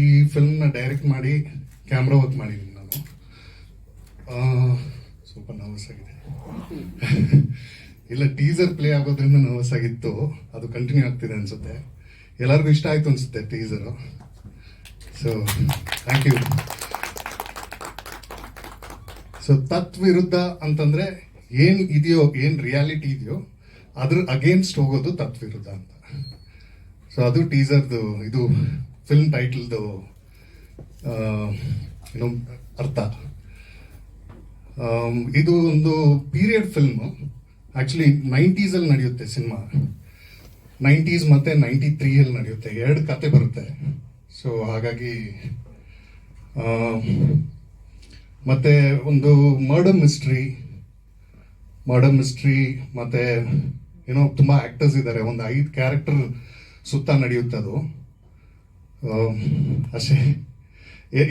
ಈ ಫಿಲ್ಮ್ನ ಡೈರೆಕ್ಟ್ ಮಾಡಿ ಕ್ಯಾಮ್ರಾ ವರ್ಕ್ ಮಾಡಿದ್ದೀನಿ ನಾನು. ಸ್ವಲ್ಪ ನರ್ವಸ್ ಆಗಿದೆ. ಇಲ್ಲ ಟೀಸರ್ ಪ್ಲೇ ಆಗೋದ್ರಿಂದ ನರ್ವಸ್ ಆಗಿತ್ತು. ಅದು ಕಂಟಿನ್ಯೂ ಆಗ್ತಿದೆ ಅನ್ಸುತ್ತೆ. ಎಲ್ಲರಿಗೂ ಇಷ್ಟ ಆಯ್ತು ಅನ್ಸುತ್ತೆ teaser so thank you so ತತ್ ವಿರುದ್ಧ ಅಂತಂದ್ರೆ ಏನು ಇದೆಯೋ, ಏನು ರಿಯಾಲಿಟಿ ಇದೆಯೋ, ಅದ್ರ ಅಗೇನ್ಸ್ಟ್ ಹೋಗೋದು ತತ್ ವಿರುದ್ಧ ಅಂತ. ಸೊ ಅದು ಟೀಸರ್ದು ಇದು ಫಿಲ್ಮ್ ಟೈಟಲ್ದು ಏನೋ ಅರ್ಥ. ಇದು ಒಂದು ಪೀರಿಯಡ್ ಫಿಲ್ಮ್ ಆಕ್ಚುಲಿ ನೈಂಟೀಸಲ್ಲಿ ನಡೆಯುತ್ತೆ ಸಿನಿಮಾ ನೈಂಟೀಸ್ ಮತ್ತೆ ನೈಂಟಿ ತ್ರೀಯಲ್ಲಿ ನಡೆಯುತ್ತೆ. ಎರಡು ಕತೆ ಬರುತ್ತೆ. ಸೊ ಹಾಗಾಗಿ ಮತ್ತು ಒಂದು ಮರ್ಡರ್ ಮಿಸ್ಟ್ರಿ ಮರ್ಡರ್ ಮಿಸ್ಟ್ರಿ ಮತ್ತೆ ಏನೋ ತುಂಬ ಆಕ್ಟರ್ಸ್ ಇದ್ದಾರೆ. ಒಂದು ಐದು ಕ್ಯಾರೆಕ್ಟರ್ ಸುತ್ತ ನಡೆಯುತ್ತೆ ಅದು ಅಷ್ಟೇ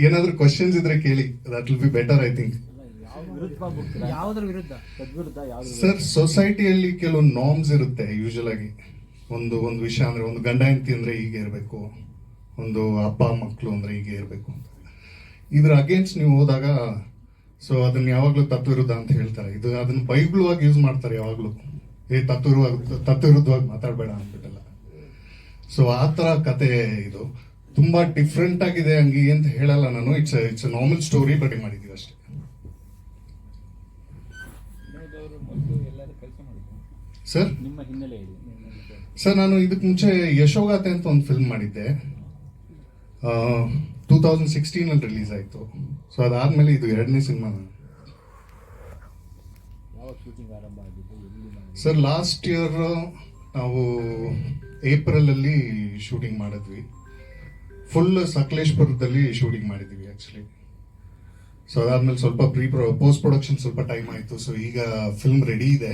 ಏನಾದರೂ ಕ್ವಶನ್ಸ್ ಇದ್ರೆ ಕೇಳಿ. That will be better I think sir ಸೊಸೈಟಿಯಲ್ಲಿ ಕೆಲವು ನಾರ್ಮ್ಸ್ ಇರುತ್ತೆ ಯೂಶಲ್ ಆಗಿ. ಒಂದು ಒಂದು ವಿಷಯ ಅಂದ್ರೆ ಒಂದು ಗಂಡ ಹೆಂಡತಿ ಅಂದ್ರೆ ಹೀಗೆ ಇರಬೇಕು. ಒಂದು ಅಪ್ಪ ಮಕ್ಕಳು ಅಂದ್ರೆ ಹೀಗೆ ಇರಬೇಕು. ಅಂತ ಇದ್ರ ಅಗೇನ್ಸ್ಟ್ ನೀವು ಹೋದಾಗ ಸೊ ಅದನ್ನ ಯಾವಾಗ್ಲೂ ತತ್ವಿರುದ್ಧ ಅಂತ ಹೇಳ್ತಾರೆ. ಇದು ಅದನ್ನ ಆಗಿ ಯೂಸ್ ಮಾಡ್ತಾರೆ ಯಾವಾಗ್ಲೂ. ಏ ತತ್ವ ತತ್ವಿರುದ್ಧವಾಗಿ ಮಾತಾಡಬೇಡ ಅಂದ್ಬಿಟ್ಟಲ್ಲ. ಸೊ ಆ ತರ ಕತೆ ಇದು. ತುಂಬಾ ಡಿಫ್ರೆಂಟ್ ಆಗಿದೆ ಹಂಗೆ ಅಂತ ಹೇಳಲ್ಲ ನಾನು. It's it's normal story but ಮಾಡಿದೀವಿ ಅಷ್ಟೇ? ಸರ್ ಸರ್ ನಾನು ಇದಕ್ಕೆ ಮುಂಚೆ ಯಶೋಗಾತೆ ಅಂತ ಒಂದು ಫಿಲ್ಮ್ ಮಾಡಿದ್ದೆ. ಟೂ ತೌಸಂಡ್ ಸಿಕ್ಸ್ಟೀನ್ ಅಲ್ಲಿ ರಿಲೀಸ್ ಆಯ್ತು. ಸೊ ಅದಾದ್ಮೇಲೆ ಇದು ಎರಡನೇ ಸಿನಿಮಾ ಸರ್ ಲಾಸ್ಟ್ ಇಯರ್ ನಾವು ಏಪ್ರಿಲ್ ಅಲ್ಲಿ ಶೂಟಿಂಗ್ ಮಾಡಿದ್ವಿ. ಫುಲ್ ಸಕಲೇಶ್ಪುರದಲ್ಲಿ ಶೂಟಿಂಗ್ ಮಾಡಿದ್ದೀವಿ ಆ್ಯಕ್ಚುಲಿ ಸೊ ಅದಾದ್ಮೇಲೆ ಸ್ವಲ್ಪ ಪ್ರೀ ಪೋಸ್ಟ್ ಪ್ರೊಡಕ್ಷನ್ ಸ್ವಲ್ಪ ಟೈಮ್ ಆಯಿತು. ಸೊ ಈಗ ಫಿಲ್ಮ್ ರೆಡಿ ಇದೆ.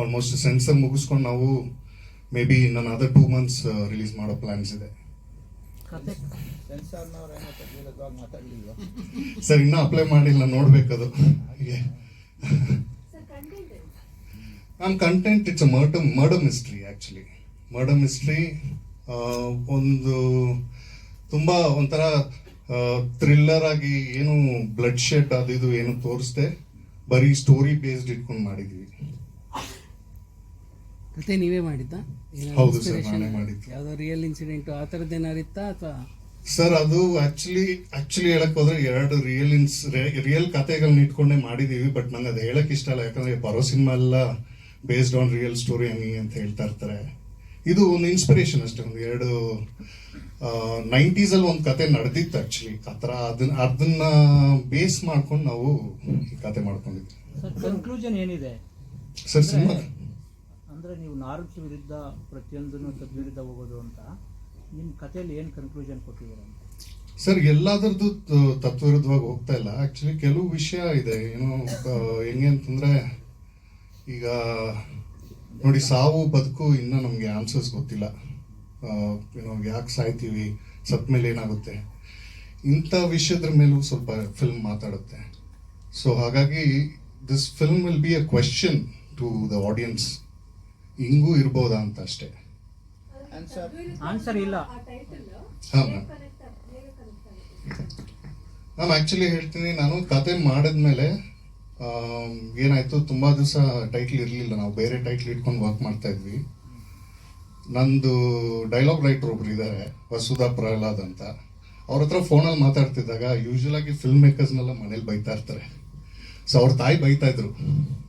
ಆಲ್ಮೋಸ್ಟ್ ಸೆನ್ಸರ್ ಮುಗಿಸ್ಕೊಂಡು ನಾವು ಮೇ ಬಿ ನನ್ನ ಅದರ್ ಟೂ ಮಂತ್ಸ್ ರಿಲೀಸ್ ಮಾಡೋ ಪ್ಲಾನ್ಸ್ ಇದೆ. ಸರ್ ಇನ್ನೂ ಅಪ್ಲೈ ಮಾಡಿಲ್ಲ ನೋಡ್ಬೇಕದು ನಮ್ಮ content it's a murder murder mystery actually murder mystery ಒಂದು ತುಂಬಾ ಒಂಥರ ಥ್ರಿಲ್ಲರ್ ಆಗಿ ಏನು ಬ್ಲಡ್ ಶೆಡ್ ಅದು ಇದು ಏನು ತೋರಿಸ್ದೆ ಬರೀ ಸ್ಟೋರಿ ಬೇಸ್ಡ್ ಇಟ್ಕೊಂಡು ಮಾಡಿದ್ವಿ. ಕತೆ ನೀವೇ ಮಾಡಿದ್ದ? ಹೌದು ಸರ್ ನಾನೇ ಮಾಡಿದ್ದು. ಯಾವ್ದೋ ರಿಯಲ್ ಇನ್ಸಿಡೆಂಟ್ ಆ ಥರದ್ದು ಏನಾರು ಇತ್ತಾ ಅಥವಾ? ಸರ್ ಅದು ಆಕ್ಚುಲಿ ಆಕ್ಚುಲಿ ಹೇಳಕ್ ಹೋದ್ರೆ ಎರಡು ರಿಯಲ್ ಇನ್ಸ್ ರಿಯಲ್ ಕತೆಗಳನ್ನ ಇಟ್ಕೊಂಡೇ ಮಾಡಿದೀವಿ ಬಟ್ ನಂಗೆ ಅದು ಹೇಳಕ್ ಇಷ್ಟ ಅಲ್ಲ ಯಾಕಂದ್ರೆ ಬರೋ ಸಿನಿಮಾ ಎಲ್ಲ ಬೇಸ್ಡ್ ಆನ್ ರಿಯಲ್ ಸ್ಟೋರಿ ಹಂಗೆ ಅಂತ ಹೇಳ್ತಾ ಇರ್ತಾರೆ. ಇದು ಒಂದು ಇನ್ಸ್ಪಿರೇಷನ್ ಅಷ್ಟೇ ಒಂದು ಎರಡು ನೈಂಟೀಸ್ ಅಲ್ಲಿ ಒಂದು ಕತೆ ನಡೆದಿತ್ತು ಆಕ್ಚುಲಿ ಆತರ ಅದನ್ನ ಅದನ್ನ ಬೇಸ್ ಮಾಡ್ಕೊಂಡು ನಾವು ಈ ಕತೆ ಮಾಡ್ಕೊಂಡಿದ್ವಿ. ಸರ್ ಕನ್ಕ್ಲೂಷನ್ ಏನಿದೆ? Sir cinema. ಅಂದ್ರೆ ನೀವು ನಾರ್ಮ್ಸ್ ವಿರುದ್ಧ ಪ್ರತಿಯೊಂದನ್ನು ತದ್ವಿರುದ್ಧ ಹೋಗೋದು ಅಂತ ನಿಮ್ಮ ಕಥೆಯಲ್ಲಿ ಏನು ಕನ್ಕ್ಲೂಷನ್ ಕೊಟ್ಟಿದ್ದೀರ ಅಂತ? ಸರ್ ಎಲ್ಲಾದ್ರದ್ದು ತತ್ವಿರುದ್ಧವಾಗಿ ತತ್ವವಿರುದ್ಧವಾಗಿ ಹೋಗ್ತಾ ಇಲ್ಲ. ಆಕ್ಚುಲಿ ಕೆಲವು ವಿಷಯ ಇದೆ. ಏನು ಹೆಂಗೆ ಅಂತಂದ್ರೆ ಈಗ ನೋಡಿ ಸಾವು ಬದುಕು ಇನ್ನೂ ನಮಗೆ ಆನ್ಸರ್ಸ್ ಗೊತ್ತಿಲ್ಲ. ಏನೋ ಯಾಕೆ ಸಾಯ್ತೀವಿ? ಸತ್ ಮೇಲೆ ಏನಾಗುತ್ತೆ? ಇಂಥ ವಿಷಯದ್ರ ಮೇಲೂ ಸ್ವಲ್ಪ ಫಿಲ್ಮ್ ಮಾತಾಡುತ್ತೆ. ಸೊ ಹಾಗಾಗಿ this film will be a question to the audience ಹಿಂಗೂ ಇರ್ಬೋದಾ ಅಂತ ಅಷ್ಟೇ. ಆನ್ಸರ್ ಇಲ್ಲ. ಹಾ ಮ್ಯಾಮ್ ಮ್ಯಾಮ್ ಆಕ್ಚುಲಿ ಹೇಳ್ತೀನಿ ನಾನು ಕತೆ ಮಾಡಿದ್ಮೇಲೆ ಏನಾಯಿತು ಏನಾಯ್ತು ತುಂಬಾ ದಿವಸ ಟೈಟ್ಲ್ ಇರಲಿಲ್ಲ. ನಾವು ಬೇರೆ ಟೈಟ್ಲ್ ಇಟ್ಕೊಂಡು ವರ್ಕ್ ಮಾಡ್ತಾ ಇದ್ವಿ. ನಂದು ಡೈಲಾಗ್ ರೈಟರ್ ಒಬ್ರು ಇದ್ದಾರೆ ವಸುಧಾ ಪ್ರಹ್ಲಾದ್ ಅಂತ. ಅವ್ರ ಹತ್ರ ಫೋನಲ್ಲಿ ಮಾತಾಡ್ತಿದ್ದಾಗ ಯೂಶುವಲ್ ಆಗಿ ಫಿಲ್ಮ್ ಮೇಕರ್ಸ್ನೆಲ್ಲ ಮನೇಲಿ ಬೈತಾ ಇರ್ತಾರೆ. ಸೊ ಅವ್ರ ತಾಯಿ ಬೈತಾ ಇದ್ರು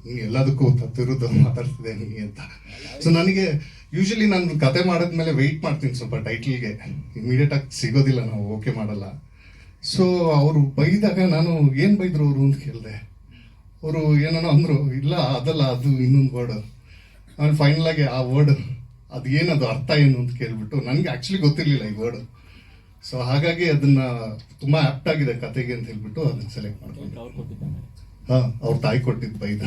ನೀನು ಎಲ್ಲದಕ್ಕೂ ತತ್ತಿರೋದು ಮಾತಾಡ್ತಿದ್ದೆ ನೀ ಅಂತ. ಸೊ ನನಗೆ ಯೂಶಲಿ ನಾನು ಕತೆ ಮಾಡಿದ್ಮೇಲೆ ವೆಯ್ಟ್ ಮಾಡ್ತೀನಿ ಸ್ವಲ್ಪ ಟೈಟ್ಲಿಗೆ ಇಮಿಡಿಯೇಟ್ ಆಗಿ ಸಿಗೋದಿಲ್ಲ, ನಾವು ಓಕೆ ಮಾಡಲ್ಲ. ಸೊ ಅವರು ಬೈದಾಗ ನಾನು, ಏನು ಬೈದ್ರು ಅವರು? ಅಂತ ಕೇಳಿದೆ. ಅವರು ಏನೋ ಅಂದರು, ಇಲ್ಲ, ಅದಲ್ಲ, ಅದು ಇನ್ನೊಂದು ವರ್ಡ್ ಆಮೇಲೆ ಫೈನಲ್ ಆಗಿ ಆ ವರ್ಡ್ ಅದು ಏನದು ಅರ್ಥ ಏನು ಅಂತ ಕೇಳಿಬಿಟ್ಟು ನನಗೆ ಆ್ಯಕ್ಚುಲಿ ಗೊತ್ತಿರಲಿಲ್ಲ ಈ ವರ್ಡ್ ಸೊ ಹಾಗಾಗಿ ಅದನ್ನು ತುಂಬ ಆ್ಯಪ್ಟ್ ಆಗಿದೆ ಕತೆಗೆ ಅಂತ ಹೇಳ್ಬಿಟ್ಟು ಅದನ್ನು ಸೆಲೆಕ್ಟ್ ಮಾಡ್ಕೊಂಡು. ಹಾಂ ಅವ್ರ ತಾಯಿ ಕೊಟ್ಟಿದ್ದು ಬೈದ.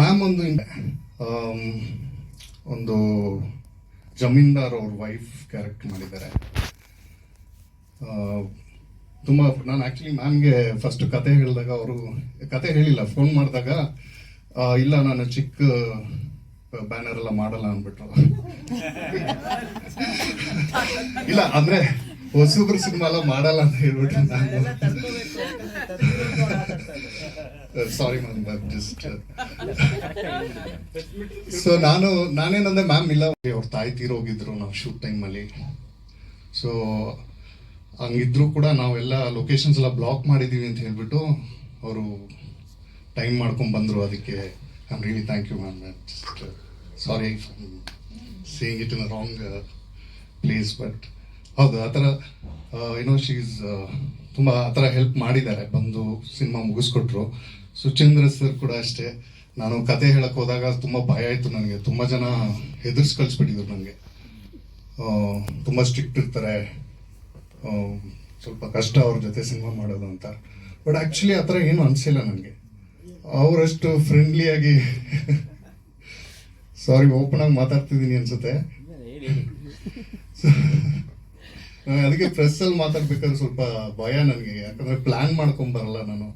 ಮ್ಯಾಮ್ ಒಂದು ಒಂದು ಜಮೀನ್ದಾರ್ ಅವ್ರ ವೈಫ್ ಕ್ಯಾರೆಕ್ಟ್ ಮಾಡಿದ್ದಾರೆ. ತುಂಬಾ ನಾನು ಆ್ಯಕ್ಚುಲಿ ಮ್ಯಾಮ್ಗೆ ಫಸ್ಟ್ ಕತೆ ಹೇಳಿದಾಗ ಅವರು ಕತೆ ಹೇಳಿಲ್ಲ ಫೋನ್ ಮಾಡಿದಾಗ ಇಲ್ಲ, ನಾನು ಚಿಕ್ಕ ಬ್ಯಾನರ್ ಎಲ್ಲ ಮಾಡಲ್ಲ ಅಂದ್ಬಿಟ್ರು. ಇಲ್ಲ, ಅಂದ್ರೆ ಹೊಸಬ್ರು ಸಿನಿಮಾ ಎಲ್ಲ ಮಾಡಲ್ಲ ಅಂತ ಹೇಳ್ಬಿಟ್ರು ನಾನು. ಸಾರಿ ಮ್ಯಾಮ್ ಜಸ್ಟ್ ಸೊ ನಾನು, ನಾನೇನಂದ್ರೆ ಮ್ಯಾಮ್ ಇಲ್ಲ, ಅವ್ರ ತಾಯಿ ತೀರೋಗಿದ್ರು ನಾವು ಶೂಟ್ ಟೈಮಲ್ಲಿ ಸೊ ಹಂಗಿದ್ರು ಕೂಡ ನಾವೆಲ್ಲ ಲೊಕೇಶನ್ಸ್ ಎಲ್ಲ ಬ್ಲಾಕ್ ಮಾಡಿದೀವಿ ಅಂತ ಹೇಳ್ಬಿಟ್ಟು ಅವರು ಟೈಮ್ ಮಾಡ್ಕೊಂಡು ಬಂದರು ಅದಕ್ಕೆ. I am really thank you ma'am just sorry saying it in wrong place but ಹೌದು, ಆ ಥರ ಏನೋ ಶೀಸ್ ತುಂಬ ಆ ಥರ ಹೆಲ್ಪ್ ಮಾಡಿದ್ದಾರೆ. ಬಂದು ಸಿನಿಮಾ ಮುಗಿಸ್ಕೊಟ್ರು. ಸುಚೇಂದ್ರ ಸರ್ ಕೂಡ ಅಷ್ಟೇ. ನಾನು ಕತೆ ಹೇಳಕ್ಕೆ ಹೋದಾಗ ತುಂಬ ಭಯ ಆಯಿತು ನನಗೆ. ತುಂಬ ಜನ ಹೆದರ್ಸ್ ಕಳಿಸ್ಬಿಟ್ಟಿದ್ರು ನನಗೆ. ತುಂಬ ಸ್ಟ್ರಿಕ್ಟ್ ಇರ್ತಾರೆ. ಸ್ವಲ್ಪ ಕಷ್ಟ ಅವ್ರ ಜೊತೆ ಸಿನಿಮಾ ಮಾಡೋದು ಅಂತ. ಬಟ್ ಆ್ಯಕ್ಚುಲಿ ಆ ಥರ ಏನು ಅನಿಸಿಲ್ಲ ನನಗೆ. ಅವರಷ್ಟು ಫ್ರೆಂಡ್ಲಿಯಾಗಿ ಸಾರಿ ಓಪನ್ ಆಗಿ ಮಾತಾಡ್ತಿದ್ದೀನಿ ಅನ್ಸುತ್ತೆ. ಅದಕ್ಕೆ ಪ್ರೆಸ್ ಅಲ್ಲಿ ಮಾತಾಡ್ಬೇಕಾದ್ರೆ ಸ್ವಲ್ಪ ಭಯ ನನಗೆ. ಯಾಕಂದ್ರೆ ಪ್ಲಾನ್ ಮಾಡ್ಕೊಂಡ್ ಬರಲ್ಲ ನಾನು.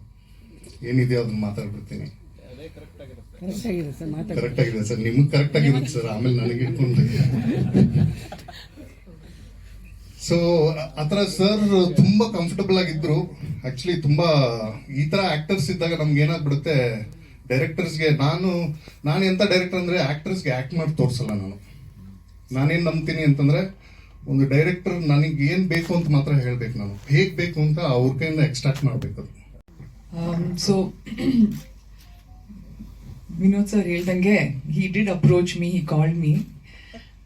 ಏನಿದೆಯೋ ಅದನ್ನ ಮಾತಾಡ್ಬಿಡ್ತೀನಿ. ಕರೆಕ್ಟ್ ಆಗಿದೆ ಸರ್. ನಿಮ್ಗೆ ಕರೆಕ್ಟ್ ಆಗಿರುತ್ತೆ ಸರ್. ಆಮೇಲೆ ನನಗೆ ಇಟ್ಕೊಂಡು ಸೊ ಆತರ ಸರ್ ತುಂಬಾ ಕಂಫರ್ಟಬಲ್ ಆಗಿದ್ರು. ಆಕ್ಚುಲಿ ತುಂಬಾ ಈ ತರ ಆಕ್ಟರ್ಸ್ ಇದ್ದಾಗ ನಮ್ಗೆ ಏನಾಗ್ಬಿಡುತ್ತೆ ಡೈರೆಕ್ಟರ್ಸ್ಗೆ ನಾನು ನಾನು ಎಂತ ಡೈರೆಕ್ಟರ್ ಅಂದ್ರೆ ಆಕ್ಟರ್ಸ್ಗೆ ಆಕ್ಟ್ ಮಾಡಿ ತೋರಿಸಲ್ಲ ನಾನು. ನಾನೇನ್ ನಂಬ್ತೀನಿ ಅಂತಂದ್ರೆ, ಒಂದು ಡೈರೆಕ್ಟರ್ ನನಗೆ ಏನ್ ಬೇಕು ಅಂತ ಮಾತ್ರ ಹೇಳ್ಬೇಕು ನಾನು. ಹೇಗ್ ಬೇಕು ಅಂತ ಅವ್ರ ಕೈಯಿಂದ ಎಕ್ಸ್ಟ್ರಾಕ್ಟ್ ಮಾಡ್ಬೇಕು ಸೊ ವಿನೋದ್ ಸರ್ ಹೇಳ್ದಂಗೆ he did approach me he called me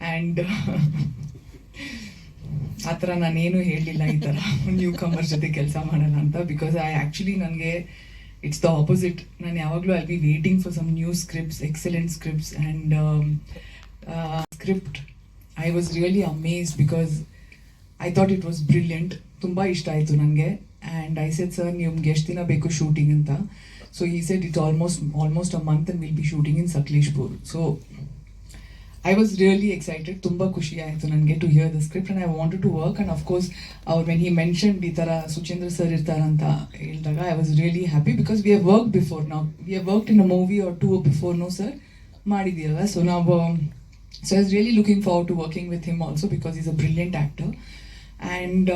and ಆ ಥರ ನಾನೇನು ಹೇಳಲಿಲ್ಲ ಈ ಥರ ನ್ಯೂ ಕಮರ್ ಜೊತೆ ಕೆಲಸ ಮಾಡೋಣ ಅಂತ ಬಿಕಾಸ್ ಐ ಆ್ಯಕ್ಚುಲಿ ನನಗೆ ಇಟ್ಸ್ ದ ಆಪೋಸಿಟ್ ನಾನು ಯಾವಾಗಲೂ I be waiting for some new scripts excellent scripts and script I was really amaze because I thought it was brilliant ತುಂಬ ಇಷ್ಟ ಆಯಿತು ನನಗೆ. ಆ್ಯಂಡ್ ಐ ಸೆಟ್ ಸರ್ ನಿಮ್ಗೆ ಎಷ್ಟು ದಿನ ಬೇಕು ಶೂಟಿಂಗ್ ಅಂತ? ಸೊ ಈ set it almost almost a month will be shooting in Sakleshpur so I was really excited ತುಂಬ ಖುಷಿ ಆಯಿತು ನನಗೆ to hear the script and I wanted to work and of course ಅವ್ರು ವೆನ್ ಹಿ ಮೆನ್ಷನ್ ಈ ಥರ Suchendra sir ಇರ್ತಾರಂತ ಹೇಳಿದಾಗ I was really happy because we have work before ನಾವು we have work in a movie or two before no sir ಮಾಡಿದ್ದೀರಲ್ಲ? So ನಾವು so I was really looking for to working with him also because is a brilliant actor and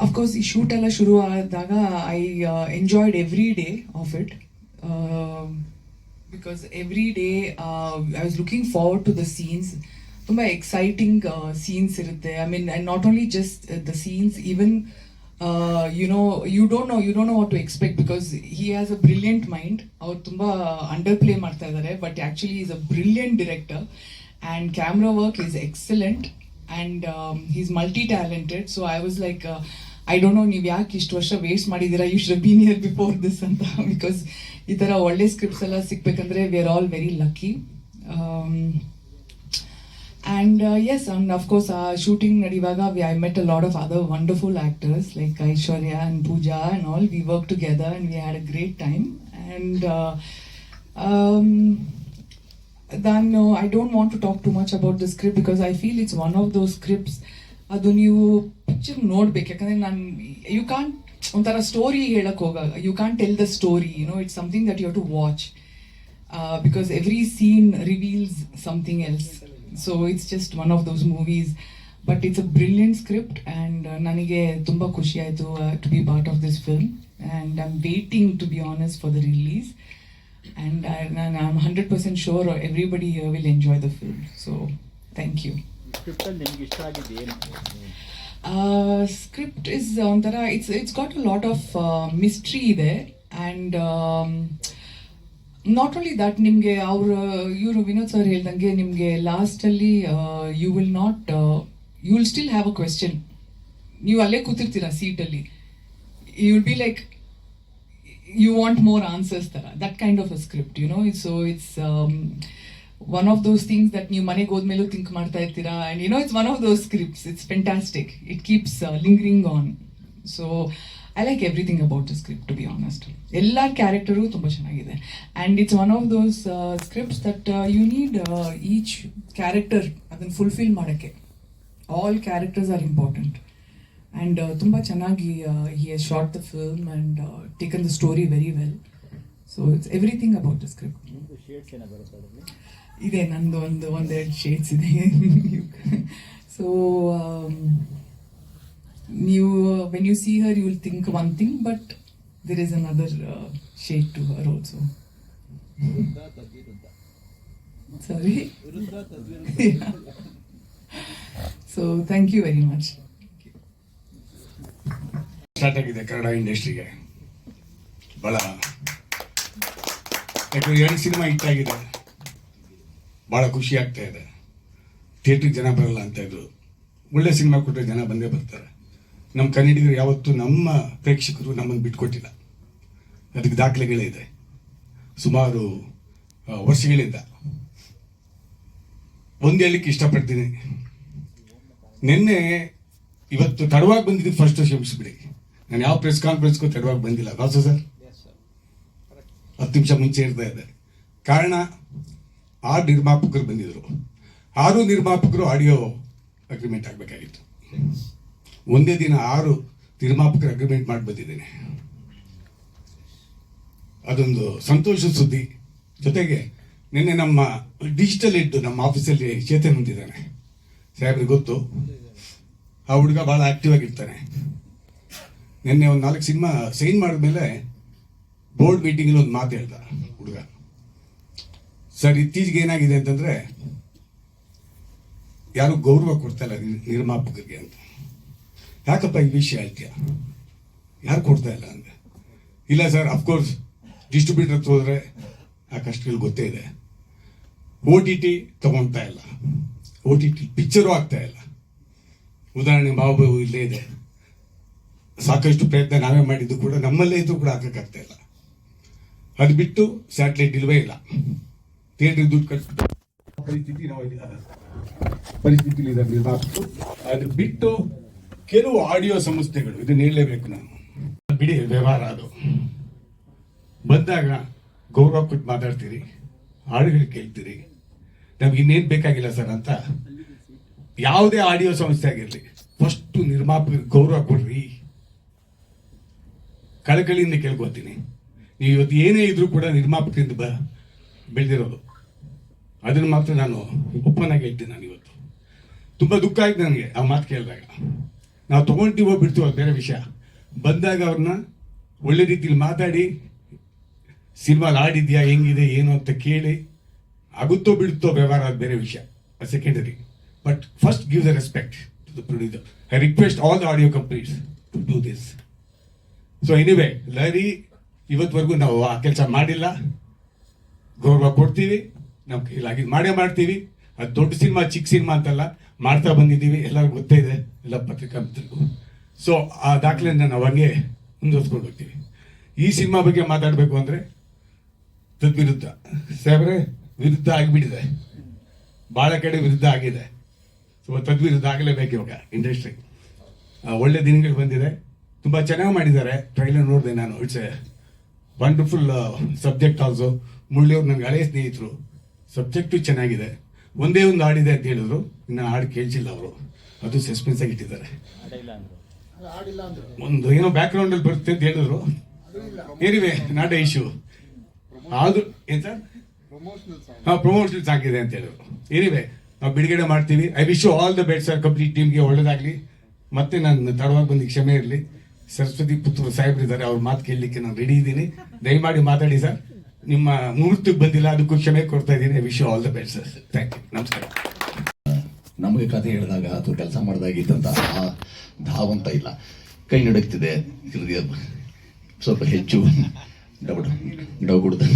of course ಈ shoot ಎಲ್ಲ ಶುರು ಆದಾಗ I enjoyed every day of it because every day I was looking forward to the scenes ತುಂಬ exciting scenes ಇರುತ್ತೆ I mean not only just the scenes even you know you don't know you don't know what to expect because he has a brilliant mind ಅವ್ರು ತುಂಬ under play ಮಾಡ್ತಾ ಇದ್ದಾರೆ but actually is a brilliant director and camera work is excellent and he's multi talented so I was like I don't know ನೀವು ಯಾಕೆ ಇಷ್ಟು ವರ್ಷ waste ಮಾಡಿದ್ದೀರಾ? You should been here before this ಅಂತ. Because ಈ ಥರ ಒಳ್ಳೆ ಸ್ಕ್ರಿಪ್ಟ್ಸ್ ಎಲ್ಲ ಸಿಗ್ಬೇಕಂದ್ರೆ we are all very lucky and as and of course ಆ ಶೂಟಿಂಗ್ ನಡೆಯುವಾಗ we I met a lot of other wonderful actors like Aishwarya and Pooja and all we work together and we had a great time and ನಾನು I don't want to talk too much about the script because I feel it's one of those scripts ಅದು ನೀವು picture ನೋಡ್ಬೇಕು. ಯಾಕಂದ್ರೆ ನಾನು you can't ಒಂಥರ story ಹೇಳಕ್ ಹೋಗಲ್ಲ you can't tell the story you know it's something that you to watch because every scene reveals something else so it's just one of those movies but it's a brilliant script and ನನಗೆ ತುಂಬ ಖುಷಿ ಆಯಿತು to be part of this film and I am waiting to be honest for the release and I, am I'm 100% sure everybody here will enjoy the film. So, thank you. ಸ್ಕ್ರಿಪ್ಟಲ್ಲಿ ನಿಮ್ಗೆ ಇಷ್ಟ ಆಗಿದೆ ಏನು? Script is ಒಂಥರ, it's it's got a lot of mystery mystery and not only that ನಿಮಗೆ ಅವ್ರ, ಇವರು Vinod sir ಹೇಳ್ದಂಗೆ ನಿಮಗೆ ಲಾಸ್ಟಲ್ಲಿ you will not you will still have a question ನೀವು ಅಲ್ಲೇ ಕೂತಿರ್ತೀರ ಸೀಟಲ್ಲಿ you will be like you want more answers ತರ. That kind of a script, you know? So it's um, of those things that ನೀವು ಮನೆಗೆ ಹೋದ್ಮೇಲೂ think ಮಾಡ್ತಾ ಇರ್ತೀರಾ? And you know it's one of those scripts. It's fantastic. It keeps lingering on. So I like everything about the script to be honest. ಎಲ್ಲರ character ತುಂಬ ಚೆನ್ನಾಗಿದೆ. And it's one of those scripts that you need each character ಅದನ್ನು fulfil ಮಾಡೋಕ್ಕೆ. All characters are important and ತುಂಬ ಚೆನ್ನಾಗಿ he has shot the film and taken the story very well so it's everything about the script ಇದೆ ನಂದು ಒಂದು ಒಂದೆರಡು shades ಇದೆ. So ನೀವು when you see her you will think one thing but there is another shade to her also sorry so thank you very much start ಆಗಿದೆ ಕನ್ನಡ ಇಂಡಸ್ಟ್ರಿಗೆ ಭಾಳ ಯಾಕಂದ್ರೆ ಎರಡು ಸಿನಿಮಾ ಹಿಟ್ಟಾಗಿದೆ ಭಾಳ ಖುಷಿ ಆಗ್ತಾ ಇದೆ. ಥಿಯೇಟ್ರಿಗೆ ಜನ ಬರಲ್ಲ ಅಂತ ಇದ್ರು. ಒಳ್ಳೆ ಸಿನಿಮಾ ಕೊಟ್ಟರೆ ಜನ ಬಂದೇ ಬರ್ತಾರೆ. ನಮ್ಮ ಕನ್ನಡಿಗರು ಯಾವತ್ತೂ ನಮ್ಮ ಪ್ರೇಕ್ಷಕರು ನಮ್ಮನ್ನು ಬಿಟ್ಕೊಟ್ಟಿಲ್ಲ. ಅದಕ್ಕೆ ದಾಖಲೆಗಳೇ ಇದೆ. ಸುಮಾರು ವರ್ಷಗಳಿಂದ. ಒಂದು ಹೇಳಲಿಕ್ಕೆ ಇಷ್ಟಪಡ್ತೀನಿ. ನಿನ್ನೆ ಇವತ್ತು ತಡವಾಗಿ ಬಂದಿದ್ದು ಫಸ್ಟ್ ಕ್ಷಮಿಸ್ಬಿಡಿ ನಾನು ಯಾವ ಪ್ರೆಸ್ ಕಾನ್ಫರೆನ್ಸ್ಗೂ ತಡವಾಗಿ ಬಂದಿಲ್ಲ. ಸರ್ ಹತ್ತು ನಿಮಿಷ ಮುಂಚೆ ಇರ್ತಾ ಇದೆ ಕಾರಣ ಆರು ನಿರ್ಮಾಪಕರು ಬಂದಿದ್ರು. ಆರು ನಿರ್ಮಾಪಕರು ಆಡಿಯೋ ಅಗ್ರಿಮೆಂಟ್ ಆಗಬೇಕಾಗಿತ್ತು. ಒಂದೇ ದಿನ ಆರು ನಿರ್ಮಾಪಕರು ಅಗ್ರಿಮೆಂಟ್ ಮಾಡಿ ಬಂದಿದ್ದೇನೆ. ಅದೊಂದು ಸಂತೋಷದ ಸುದ್ದಿ. ಜೊತೆಗೆ ನಿನ್ನೆ ನಮ್ಮ ಡಿಜಿಟಲ್ ಇಟ್ಟು ನಮ್ಮ ಆಫೀಸಲ್ಲಿ ಚೇತನ್ ಹೊಂದಿದ್ದಾನೆ. ಸಾಹೇಬ್ರಿಗೆ ಗೊತ್ತು. ಆ ಹುಡುಗ ಭಾಳ ಆಕ್ಟಿವ್ ಆಗಿರ್ತಾನೆ. ನಿನ್ನೆ ಒಂದು ನಾಲ್ಕು ಸಿನಿಮಾ ಸೈನ್ ಮಾಡಿದ್ಮೇಲೆ ಬೋರ್ಡ್ ಮೀಟಿಂಗಲ್ಲಿ ಒಂದು ಮಾತು ಹೇಳ್ದ ಹುಡುಗ. ಸರ್, ಇತ್ತೀಚೆಗೆ ಏನಾಗಿದೆ ಅಂತಂದ್ರೆ, ಯಾರು ಗೌರವ ಕೊಡ್ತಾ ಇಲ್ಲ ನಿರ್ಮಾಪಕರಿಗೆ ಅಂತ. ಯಾಕಪ್ಪ ಈ ವಿಷಯ ಹೇಳ್ತೀಯ ಯಾರು ಕೊಡ್ತಾ ಇಲ್ಲ ಅಂದ್ರೆ ಇಲ್ಲ ಸರ್ ಅಫ್ಕೋರ್ಸ್ ಡಿಸ್ಟ್ರಿಬ್ಯೂಟರ್ ಹೋದ್ರೆ ಆ ಕಷ್ಟಗಳು ಗೊತ್ತೇ ಇದೆ. ಒ ಟಿ ಟಿ ತಗೊಂತಾ ಇಲ್ಲ. ಒ ಟಿ ಟಿ ಪಿಕ್ಚರು ಆಗ್ತಾ ಇಲ್ಲ. ಉದಾಹರಣೆ ಬಾಬು ಇಲ್ಲೇ ಇದೆ. ಸಾಕಷ್ಟು ಪ್ರಯತ್ನ ನಾವೇ ಮಾಡಿದ್ದು ಕೂಡ ನಮ್ಮಲ್ಲೇ ಇದ್ದು ಕೂಡ ಹಾಕಕ್ಕಾಗ್ತಾ ಇಲ್ಲ. ಅದು ಬಿಟ್ಟು ಸ್ಯಾಟಲೈಟ್ ಇಲ್ವೇ ಇಲ್ಲ. ಥಿಯೇಟರ್ ದುಡ್ಡು ಕಟ್ಬಿಟ್ಟು ಪರಿಸ್ಥಿತಿ ನಾವು ಇಲ್ಲಿ- ಪರಿಸ್ಥಿತಿ ಇದೆ ನಿರ್ಮಾಪಕರು ಅದು ಬಿಟ್ಟು ಕೆಲವು ಆಡಿಯೋ ಸಂಸ್ಥೆಗಳು, ಇದನ್ನ ಹೇಳಲೇಬೇಕು ನಾನು. ಬಿಡಿ ವ್ಯವಹಾರ ಅದು. ಬಂದಾಗ ಗೌರವ ಕೊಟ್ಟು ಮಾತಾಡ್ತೀರಿ ಹಾಡುಗಳು ಕೇಳ್ತೀರಿ. ನಮ್ಗೆ ಇನ್ನೇನು ಬೇಕಾಗಿಲ್ಲ ಸರ್ ಅಂತ. ಯಾವುದೇ ಆಡಿಯೋ ಸಂಸ್ಥೆ ಆಗಿರಲಿ, ಫಸ್ಟ್ ನಿರ್ಮಾಪಕ ಗೌರವ ಕೊಡ್ರಿ. ಕಳಕಳಿಯಿಂದ ಕೇಳ್ಕೊತೀನಿ. ನೀವು ಇವತ್ತು ಏನೇ ಇದ್ರೂ ಕೂಡ ನಿರ್ಮಾಪಕರಿಂದ ಬ, ಬೆಳೆದಿರೋದು. ಅದನ್ನು ಮಾತ್ರ ನಾನು ಒಪ್ಪನಾಗಿ ಹೇಳ್ತೀನಿ ನಾನು ಇವತ್ತು. ತುಂಬ ದುಃಖ ಆಯ್ತು ನನಗೆ ಆ ಮಾತು ಕೇಳಿದಾಗ. ನಾವು ತೊಗೊಂತೀವೋ ಬಿಡ್ತೀವೋ ಬೇರೆ ವಿಷಯ. ಬಂದಾಗ ಅವ್ರನ್ನ ಒಳ್ಳೆ ರೀತಿಯಲ್ಲಿ ಮಾತಾಡಿ ಸಿನಿಮಾಲ್ ಆಡಿದ್ಯಾ ಹೆಂಗಿದೆ, ಏನು ಅಂತ ಕೇಳಿ, ಆಗುತ್ತೋ ಬಿಡುತ್ತೋ ವ್ಯವಹಾರ ಅದು ಬೇರೆ ವಿಷಯ secondary but first give the respect to the producer I request all the audio companies to do this so anyway Lahari ಇವತ್ತವರೆಗೂ ನಾವು ಆ ಕೆಲಸ ಮಾಡಿಲ್ಲ. ಗೌರವ ಕೊಡ್ತೀವಿ. ನಮ್ಮ ಕೈಲಾಗಿ ಮಾಡೇ ಮಾಡ್ತೀವಿ. ಅದು ದೊಡ್ಡ ಸಿನಿಮಾ, ಚಿಕ್ಕ ಸಿನಿಮಾ ಅಂತಲ್ಲ, ಮಾಡ್ತಾ ಬಂದಿದ್ದೀವಿ. ಎಲ್ಲರಿಗೂ ಗೊತ್ತೇ ಇದೆ. ಎಲ್ಲ ಪತ್ರಿಕಾ ಮಿತ್ರರಿಗೂ ಸೊ ಆ ದಾಖಲೆಯನ್ನು ನಾವು ಹಂಗೆ ಮುಂದುವರ್ಸ್ಕೊಂಡು ಹೋಗ್ತೀವಿ. ಈ ಸಿನಿಮಾ ಬಗ್ಗೆ ಮಾತಾಡಬೇಕು ಅಂದರೆ ತದ್ವಿರುದ್ಧ ಸಾಹೇಬ್ರೆ ವಿರುದ್ಧ ಆಗಿಬಿಟ್ಟಿದೆ. ಭಾಳ ಕಡೆ ವಿರುದ್ಧ ಆಗಿದೆ. ಸೊ ತದ್ವಿರುದ್ಧ ಆಗಲೇಬೇಕು ಇವಾಗ ಇಂಡಸ್ಟ್ರಿ. ಒಳ್ಳೆ ದಿನಗಳು ಬಂದಿದೆ. ತುಂಬ ಚೆನ್ನಾಗಿ ಮಾಡಿದ್ದಾರೆ. ಟ್ರೈಲರ್ ನೋಡಿದೆ ನಾನು. ಇಟ್ಸ್ ವಂಡರ್ಫುಲ್ ಸಬ್ಜೆಕ್ಟ್ ಆಲ್ಸೋ ಮುಳ್ಳಿಯವ್ರು ನನಗೆ ಹಳೆಯ ಸ್ನೇಹಿತರು. ಸಬ್ಜೆಕ್ಟು ಚೆನ್ನಾಗಿದೆ. ಒಂದೇ ಒಂದು ಹಾಡಿದೆ ಅಂತ ಹೇಳಿದ್ರು. ಇನ್ನು ಹಾಡು ಕೇಳಿಸಿಲ್ಲ ಅವರು. ಅದು ಸಸ್ಪೆನ್ಸ್ ಆಗಿ ಇಟ್ಟಿದ್ದಾರೆ. ಒಂದು ಏನೋ ಬ್ಯಾಕ್ ಗ್ರೌಂಡ್ ಅಲ್ಲಿ ಬರುತ್ತೆ ಅಂತ ಹೇಳಿದ್ರು. ಏನಿವೆ ನಾಟ್ ಇಶ್ಯೂ ಆದ್ರೂ ಏನ್ ಸರ್ ಹಾ ಪ್ರಮೋಷನಲ್ ಸಾಂಗ್ ಇದೆ ಅಂತ ಹೇಳಿದ್ರು. ಏನಿವೆ ನಾವು ಬಿಡುಗಡೆ ಮಾಡ್ತೀವಿ. I wish all the best sir complete ಟೀಮ್ಗೆ ಒಳ್ಳೇದಾಗ್ಲಿ. ಮತ್ತೆ ನಾನು ತಡವಾಗಿ ಬಂದು ಕ್ಷಮೆ ಇರಲಿ. ಸರಸ್ವತಿ ಪುತ್ರ ಸಾಹೇಬ್ರಿದ್ದಾರೆ ಅವ್ರ ಮಾತು ಕೇಳಲಿಕ್ಕೆ ನಾನು ರೆಡಿ ಇದ್ದೀನಿ. ದಯಮಾಡಿ ಮಾತಾಡಿ ಸರ್. ನಿಮ್ಮ ಮುಹೂರ್ತಕ್ಕೆ ಬಂದಿಲ್ಲ ಅದಕ್ಕೂ ಕ್ಷಮೆ ಕೊಡ್ತಾ ಇದ್ದೀನಿ. Wish all the best sir thank you ನಮಸ್ಕಾರ. ನಮಗೆ ಕಥೆ ಹೇಳಿದಾಗ ಅಥವಾ ಕೆಲಸ ಮಾಡಿದಾಗ ಇದ್ದಂತಹ ಧಾವಂತ ಇಲ್ಲ. ಕೈ ನಡುಗ್ತಿದೆ ಹೃದಯ ಸ್ವಲ್ಪ ಹೆಚ್ಚು ಡೌಡ್ ಡೌಗುಡ್ದು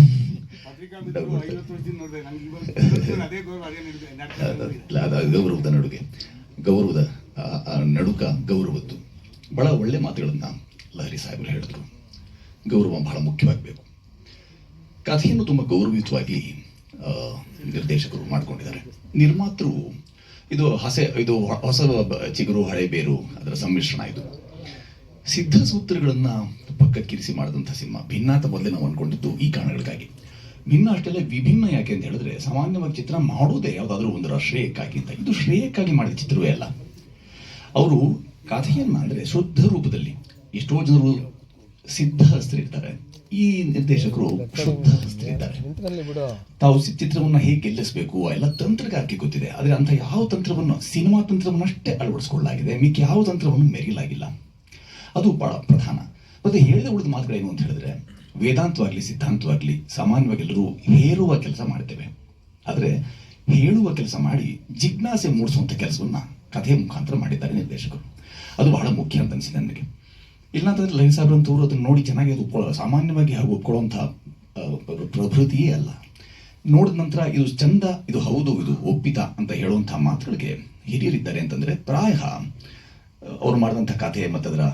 ಗೌರವದ ನಡುಗೆ. ಗೌರವದ ನಡುಕ ಗೌರವದ್ದು. ಬಹಳ ಒಳ್ಳೆ ಮಾತುಗಳನ್ನು ಲಹರಿ ಸಾಹೇಬರು ಹೇಳಿದ್ರು. ಗೌರವ ಬಹಳ ಮುಖ್ಯವಾಗಬೇಕು. ಕಥೆಯನ್ನು ತುಂಬ ಗೌರವಯುತವಾಗಿ ನಿರ್ದೇಶಕರು ಮಾಡಿಕೊಂಡಿದ್ದಾರೆ. ನಿರ್ಮಾತೃ, ಇದು ಹಸೆ, ಇದು ಹೊಸ ಚಿಗುರು, ಹಳೆ ಬೇರು, ಅದರ ಸಮ್ಮಿಶ್ರಣ ಇದು. ಸಿದ್ಧ ಸೂತ್ರಗಳನ್ನು ಪಕ್ಕಕ್ಕಿರಿಸಿ ಮಾಡಿದಂಥ ಸಿನಿಮಾ ಭಿನ್ನ ಅಂತ ಮೊದಲೇ ನಾವು ಅಂದ್ಕೊಂಡಿದ್ದು ಈ ಕಾರಣಗಳಿಗಾಗಿ. ಭಿನ್ನ ಅಷ್ಟೆಲ್ಲ ವಿಭಿನ್ನ ಯಾಕೆ ಅಂತ ಹೇಳಿದ್ರೆ, ಸಾಮಾನ್ಯವಾಗಿ ಚಿತ್ರ ಮಾಡೋದೇ ಯಾವುದಾದ್ರೂ ಒಂದರ ಶ್ರೇಯಕ್ಕಾಗಿ ಅಂತ. ಇದು ಶ್ರೇಯಕ್ಕಾಗಿ ಮಾಡಿದ ಚಿತ್ರವೇ ಅಲ್ಲ. ಅವರು ಕಥೆಯನ್ನ ಅಂದ್ರೆ ಶುದ್ಧ ರೂಪದಲ್ಲಿ ಎಷ್ಟೋ ಜನರು ಸಿದ್ಧ ಹಸ್ತರಿರ್ತಾರೆ ಈ ನಿರ್ದೇಶಕರು ಶುದ್ಧ ಹಸ್ತರಿದ್ದಾರೆ ತಾವು ಚಿತ್ರವನ್ನು ಹೇಗೆ ಗೆಲ್ಲಿಸಬೇಕು ಎಲ್ಲ ತಂತ್ರಗಾರಿಕೆ ಗೊತ್ತಿದೆ. ಆದರೆ ಅಂತ ಯಾವ ತಂತ್ರವನ್ನು, ಸಿನಿಮಾ ತಂತ್ರವನ್ನಷ್ಟೇ ಅಳವಡಿಸಿಕೊಳ್ಳಲಾಗಿದೆ, ಮಿಕ್ಕ ಯಾವ ತಂತ್ರವನ್ನು ಮೆರೆಯಲಾಗಿಲ್ಲ. ಅದು ಬಹಳ ಪ್ರಧಾನ. ಮತ್ತೆ ಹೇಳಿದ ಉಳಿದ ಮಾತುಗಳೇನು ಅಂತ ಹೇಳಿದ್ರೆ, ವೇದಾಂತವಾಗ್ಲಿ, ಸಿದ್ಧಾಂತವಾಗ್ಲಿ, ಸಾಮಾನ್ಯವಾಗಿ ಎಲ್ಲರೂ ಹೇರುವ ಕೆಲಸ ಮಾಡ್ತೇವೆ. ಆದರೆ ಹೇಳುವ ಕೆಲಸ ಮಾಡಿ, ಜಿಜ್ಞಾಸೆ ಮೂಡಿಸುವಂಥ ಕೆಲಸವನ್ನ ಕಥೆಯ ಮುಖಾಂತರ ಮಾಡಿದ್ದಾರೆ ನಿರ್ದೇಶಕರು. ಅದು ಬಹಳ ಮುಖ್ಯ ಅಂತ ಅನಿಸಿದೆ ನನಗೆ. ಇಲ್ಲಾಂತಂದ್ರೆ ಲೈನ್ ಸಾಹೇಬ್ರಂತವ್ರು ಅದನ್ನು ನೋಡಿ ಚೆನ್ನಾಗಿ ಅದು ಸಾಮಾನ್ಯವಾಗಿ ಹಾಗೆ ಒಪ್ಕೊಳ್ಳುವಂಥ ಆ, ಪ್ರಭೃತಿಯೇ ಅಲ್ಲ. ನೋಡಿದ ನಂತರ ಇದು ಚಂದ ಇದು ಹೌದು ಇದು ಒಪ್ಪಿತ ಅಂತ ಹೇಳುವಂಥ ಮಾತುಗಳಿಗೆ ಹಿರಿಯರಿದ್ದಾರೆ ಅಂತಂದ್ರೆ ಪ್ರಾಯ ಅವ್ರು ಮಾಡಿದಂಥ ಕಥೆ ಮತ್ತು ಅದರ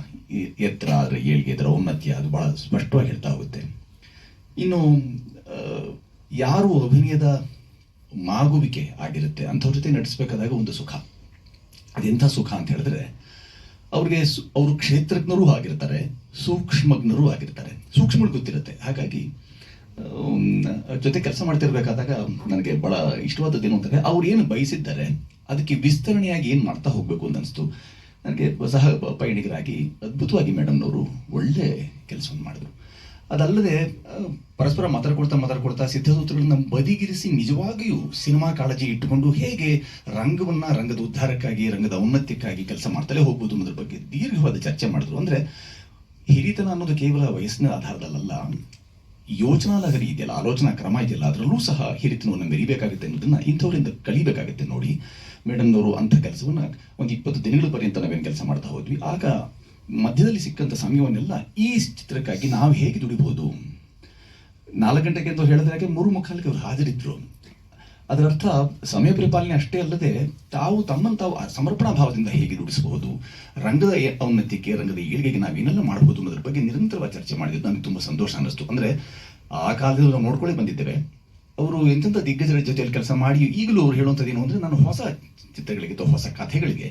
ಎತ್ತರ ಅದರ ಏಳಿಗೆ ಅದರ ಔನ್ನತ್ಯ ಅದು ಬಹಳ ಸ್ಪಷ್ಟವಾಗಿ ಹೇಳ್ತಾ ಹೋಗುತ್ತೆ. ಇನ್ನು ಯಾರು ಅಭಿನಯದ ಮಾಗುವಿಕೆ ಆಗಿರುತ್ತೆ ಅಂಥವ್ರ ಜೊತೆ ನಟಿಸ್ಬೇಕಾದಾಗ ಒಂದು ಸುಖ. ಅದೆಂಥ ಸುಖ ಅಂತ ಹೇಳಿದ್ರೆ ಅವ್ರಿಗೆ ಅವರು ಕ್ಷೇತ್ರಜ್ಞರೂ ಆಗಿರ್ತಾರೆ, ಸೂಕ್ಷ್ಮಜ್ಞರೂ ಆಗಿರ್ತಾರೆ. ಸೂಕ್ಷ್ಮ ಗೊತ್ತಿರುತ್ತೆ. ಹಾಗಾಗಿ ಜೊತೆ ಕೆಲಸ ಮಾಡ್ತಿರ್ಬೇಕಾದಾಗ ನನಗೆ ಬಹಳ ಇಷ್ಟವಾದದ್ದು ಅಂತಂದರೆ, ಅವ್ರು ಏನು ಬಯಸಿದ್ದಾರೆ, ಅದಕ್ಕೆ ವಿಸ್ತರಣೆಯಾಗಿ ಏನು ಮಾಡ್ತಾ ಹೋಗಬೇಕು ಅಂತ ಅನಿಸ್ತು. ನನಗೆ ಸಹ ಪಯಣಿಗರಾಗಿ ಅದ್ಭುತವಾಗಿ ಮೇಡಮ್ನವರು ಒಳ್ಳೆ ಕೆಲಸವನ್ನು ಮಾಡಿದ್ರು. ಅದಲ್ಲದೆ ಪರಸ್ಪರ ಮಾತಾಡ್ಕೊಳ್ತಾ ಮಾತಾಡ್ಕೊಳ್ತಾ ಸಿದ್ಧಸೂತ್ರಗಳನ್ನ ಬದಿಗಿರಿಸಿ ನಿಜವಾಗಿಯೂ ಸಿನಿಮಾ ಕಾಳಜಿ ಇಟ್ಟುಕೊಂಡು ಹೇಗೆ ರಂಗವನ್ನ, ರಂಗದ ಉದ್ಧಾರಕ್ಕಾಗಿ, ರಂಗದ ಔನ್ನತ್ಯಕ್ಕಾಗಿ ಕೆಲಸ ಮಾಡ್ತಲೇ ಹೋಗ್ಬೋದು ಅನ್ನೋದ್ರ ಬಗ್ಗೆ ದೀರ್ಘವಾದ ಚರ್ಚೆ ಮಾಡಿದ್ರು. ಅಂದ್ರೆ ಹಿರಿತನ ಅನ್ನೋದು ಕೇವಲ ವಯಸ್ಸಿನ ಆಧಾರದಲ್ಲ ಯೋಚನಾ ಲಹರಿ ಇದೆಯಲ್ಲ, ಆಲೋಚನಾ ಕ್ರಮ ಇದೆಯಲ್ಲ, ಅದರಲ್ಲೂ ಸಹ ಹಿರಿತನವನ್ನು ಮೆರಿಬೇಕಾಗುತ್ತೆ ಅನ್ನೋದನ್ನ ಇಂಥವರಿಂದ ಕಲಿಬೇಕಾಗುತ್ತೆ ನೋಡಿ. ಮೇಡಮ್ನವರು ಅಂಥ ಕೆಲಸವನ್ನ ಒಂದು ಇಪ್ಪತ್ತು ದಿನಗಳ ಪರ್ಯಂತ ನಾವೇನು ಕೆಲಸ ಮಾಡ್ತಾ ಹೋದ್ವಿ. ಆಗ ಮಧ್ಯದಲ್ಲಿ ಸಿಕ್ಕಂಥ ಸಮಯವನ್ನೆಲ್ಲ ಈ ಚಿತ್ರಕ್ಕಾಗಿ ನಾವು ಹೇಗೆ ದುಡಿಬೋದು ನಾಲ್ಕು ಗಂಟೆಗೆ ಅಂತ ಹೇಳಿದ್ರೆ ಮೂರು ಮುಖಾಲಿಗೆ ಅವರು ಹಾಜರಿದ್ರು? ಅದರರ್ಥ ಸಮಯ ಪರಿಪಾಲನೆ ಅಷ್ಟೇ ಅಲ್ಲದೆ ತಾವು ತಮ್ಮನ್ನು ತಾವು ಸಮರ್ಪಣಾ ಭಾವದಿಂದ ಹೇಗೆ ದುಡಿಸಬಹುದು? ರಂಗದ ಔನ್ನತ್ಯಕ್ಕೆ, ರಂಗದ ಏಳಿಗೆಗೆ ನಾವೇನೆಲ್ಲ ಮಾಡಬಹುದು ಅನ್ನೋದ್ರ ಬಗ್ಗೆ ನಿರಂತರವಾಗಿ ಚರ್ಚೆ ಮಾಡಿದ್ದು ನನಗೆ ತುಂಬ ಸಂತೋಷ ಅನ್ನಿಸ್ತು. ಅಂದರೆ ಆ ಕಾಲದಲ್ಲಿ ನಾವು ನೋಡ್ಕೊಳ್ಳಿ ಬಂದಿದ್ದೇವೆ, ಅವರು ಎಂತೆಂಥ ದಿಗ್ಗಜರ ಜೊತೆಯಲ್ಲಿ ಕೆಲಸ ಮಾಡಿ ಈಗಲೂ ಅವ್ರು ಹೇಳುವಂಥದ್ದು ಏನು ಅಂದ್ರೆ ನಾನು ಹೊಸ ಚಿತ್ರಗಳಿಗೆ ಅಥವಾ ಹೊಸ ಕಥೆಗಳಿಗೆ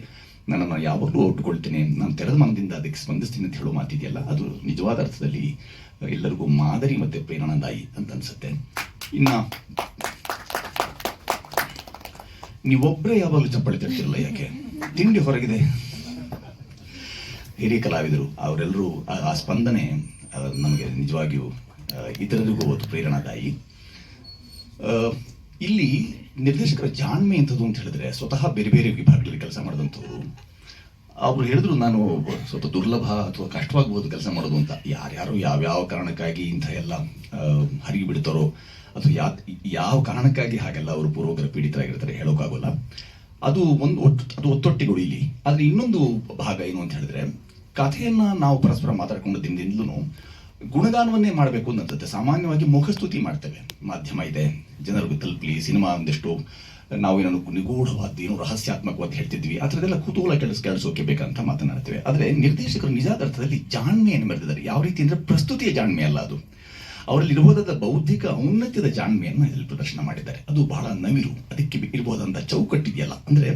ನನ್ನನ್ನು ಯಾವಾಗಲೂ ಒಟ್ಟುಕೊಳ್ತೇನೆ ನಾನು ತೆರೆದ ಮನದಿಂದ ಅದಕ್ಕೆ ಸ್ಪಂದಿಸ್ತೀನಿ ಅಂತ ಹೇಳೋ ಮಾತಿದೆಯಲ್ಲ, ಅದು ನಿಜವಾದ ಅರ್ಥದಲ್ಲಿ ಎಲ್ಲರಿಗೂ ಮಾದರಿ ಮತ್ತೆ ಪ್ರೇರಣಾದಾಯಿ ಅಂತ ಅನ್ಸುತ್ತೆ. ಇನ್ನ ನೀವೊಬ್ಬರೇ ಯಾವಾಗಲೂ ಚಪ್ಪಳಿ ತರ್ತಿರಲ್ಲ ಯಾಕೆ? ತಿಂಡಿ ಹೊರಗಿದೆ. ಹಿರಿಯ ಕಲಾವಿದರು, ಅವರೆಲ್ಲರೂ ಆ ಸ್ಪಂದನೆ ನಮಗೆ ನಿಜವಾಗಿಯೂ ಇತರರಿಗೂ ಒಂದು ಪ್ರೇರಣಾದಾಯಿ. ಇಲ್ಲಿ ನಿರ್ದೇಶಕರ ಜಾಣ್ಮೆ ಎಂಥದ್ದು ಅಂತ ಹೇಳಿದ್ರೆ ಸ್ವತಃ ಬೇರೆ ಬೇರೆ ವಿಭಾಗಗಳಲ್ಲಿ ಕೆಲಸ ಮಾಡಿದಂಥವ್ರು ಅವರು ಹೇಳಿದ್ರು ನಾನು ಸ್ವಲ್ಪ ದುರ್ಲಭ ಅಥವಾ ಕಷ್ಟವಾಗಬಹುದು ಕೆಲಸ ಮಾಡೋದು ಅಂತ. ಯಾರ್ಯಾರು ಯಾವ್ಯಾವ ಕಾರಣಕ್ಕಾಗಿ ಇಂಥ ಎಲ್ಲ ಹರಿಗಿ ಬಿಡ್ತಾರೋ ಅಥವಾ ಯಾ, ಯಾವ ಕಾರಣಕ್ಕಾಗಿ ಹಾಗೆಲ್ಲ ಅವರು ಪೂರ್ವಗ್ರ ಪೀಡಿತರಾಗಿರ್ತಾರೆ ಹೇಳೋಕ್ಕಾಗೋಲ್ಲ. ಅದು ಒಂದು ಒಟ್ಟು ಅದು ಒತ್ತೊಟ್ಟಿಗಳು ಇಲ್ಲಿ. ಆದರೆ ಇನ್ನೊಂದು ಭಾಗ ಏನು ಅಂತ ಹೇಳಿದ್ರೆ, ಕಥೆಯನ್ನ ನಾವು ಪರಸ್ಪರ ಮಾತಾಡ್ಕೊಂಡು ದಿನದಿಂದಲೂ ಗುಣಗಾನವನ್ನೇ ಮಾಡಬೇಕು ಅಂತ ಸಾಮಾನ್ಯವಾಗಿ ಮುಖಸ್ತುತಿ ಮಾಡ್ತೇವೆ. ಮಾಧ್ಯಮ ಇದೆ. ಜನರಿಗೆ ತಲುಪಲಿ ಸಿನಿಮಾ ಒಂದಿಷ್ಟು ನಾವೇನೋ ನಿಗೂಢವಾದ, ಏನು ರಹಸ್ಯಾತ್ಮಕವಾದ ಹೇಳ್ತಿದ್ವಿ. ಆ ಥರದ್ದೆಲ್ಲ ಕುತೂಹಲ ಕೆಡಿಸ್ ಕೆಡಿಸೋಕೆ ಬೇಕಂತ ಮಾತನಾಡ್ತೇವೆ. ಆದರೆ ನಿರ್ದೇಶಕರು ನಿಜಾದ ಅರ್ಥದಲ್ಲಿ ಜಾಣ್ಮೆಯನ್ನು ಮೆರೆದಿದ್ದಾರೆ. ಯಾವ ರೀತಿ ಅಂದರೆ ಪ್ರಸ್ತುತಿಯ ಜಾಣ್ಮೆ ಅಲ್ಲ ಅದು. ಅವರಲ್ಲಿ ಇರಬಹುದಾದ ಬೌದ್ಧಿಕ ಔನ್ನತ್ಯದ ಜಾಣ್ಮೆಯನ್ನು ಇದರಲ್ಲಿ ಪ್ರದರ್ಶನ ಮಾಡಿದ್ದಾರೆ. ಅದು ಬಹಳ ನವಿರು, ಅದಕ್ಕೆ ಇರಬಹುದಂಥ ಚೌಕಟ್ಟಿದೆಯಲ್ಲ. ಅಂದ್ರೆ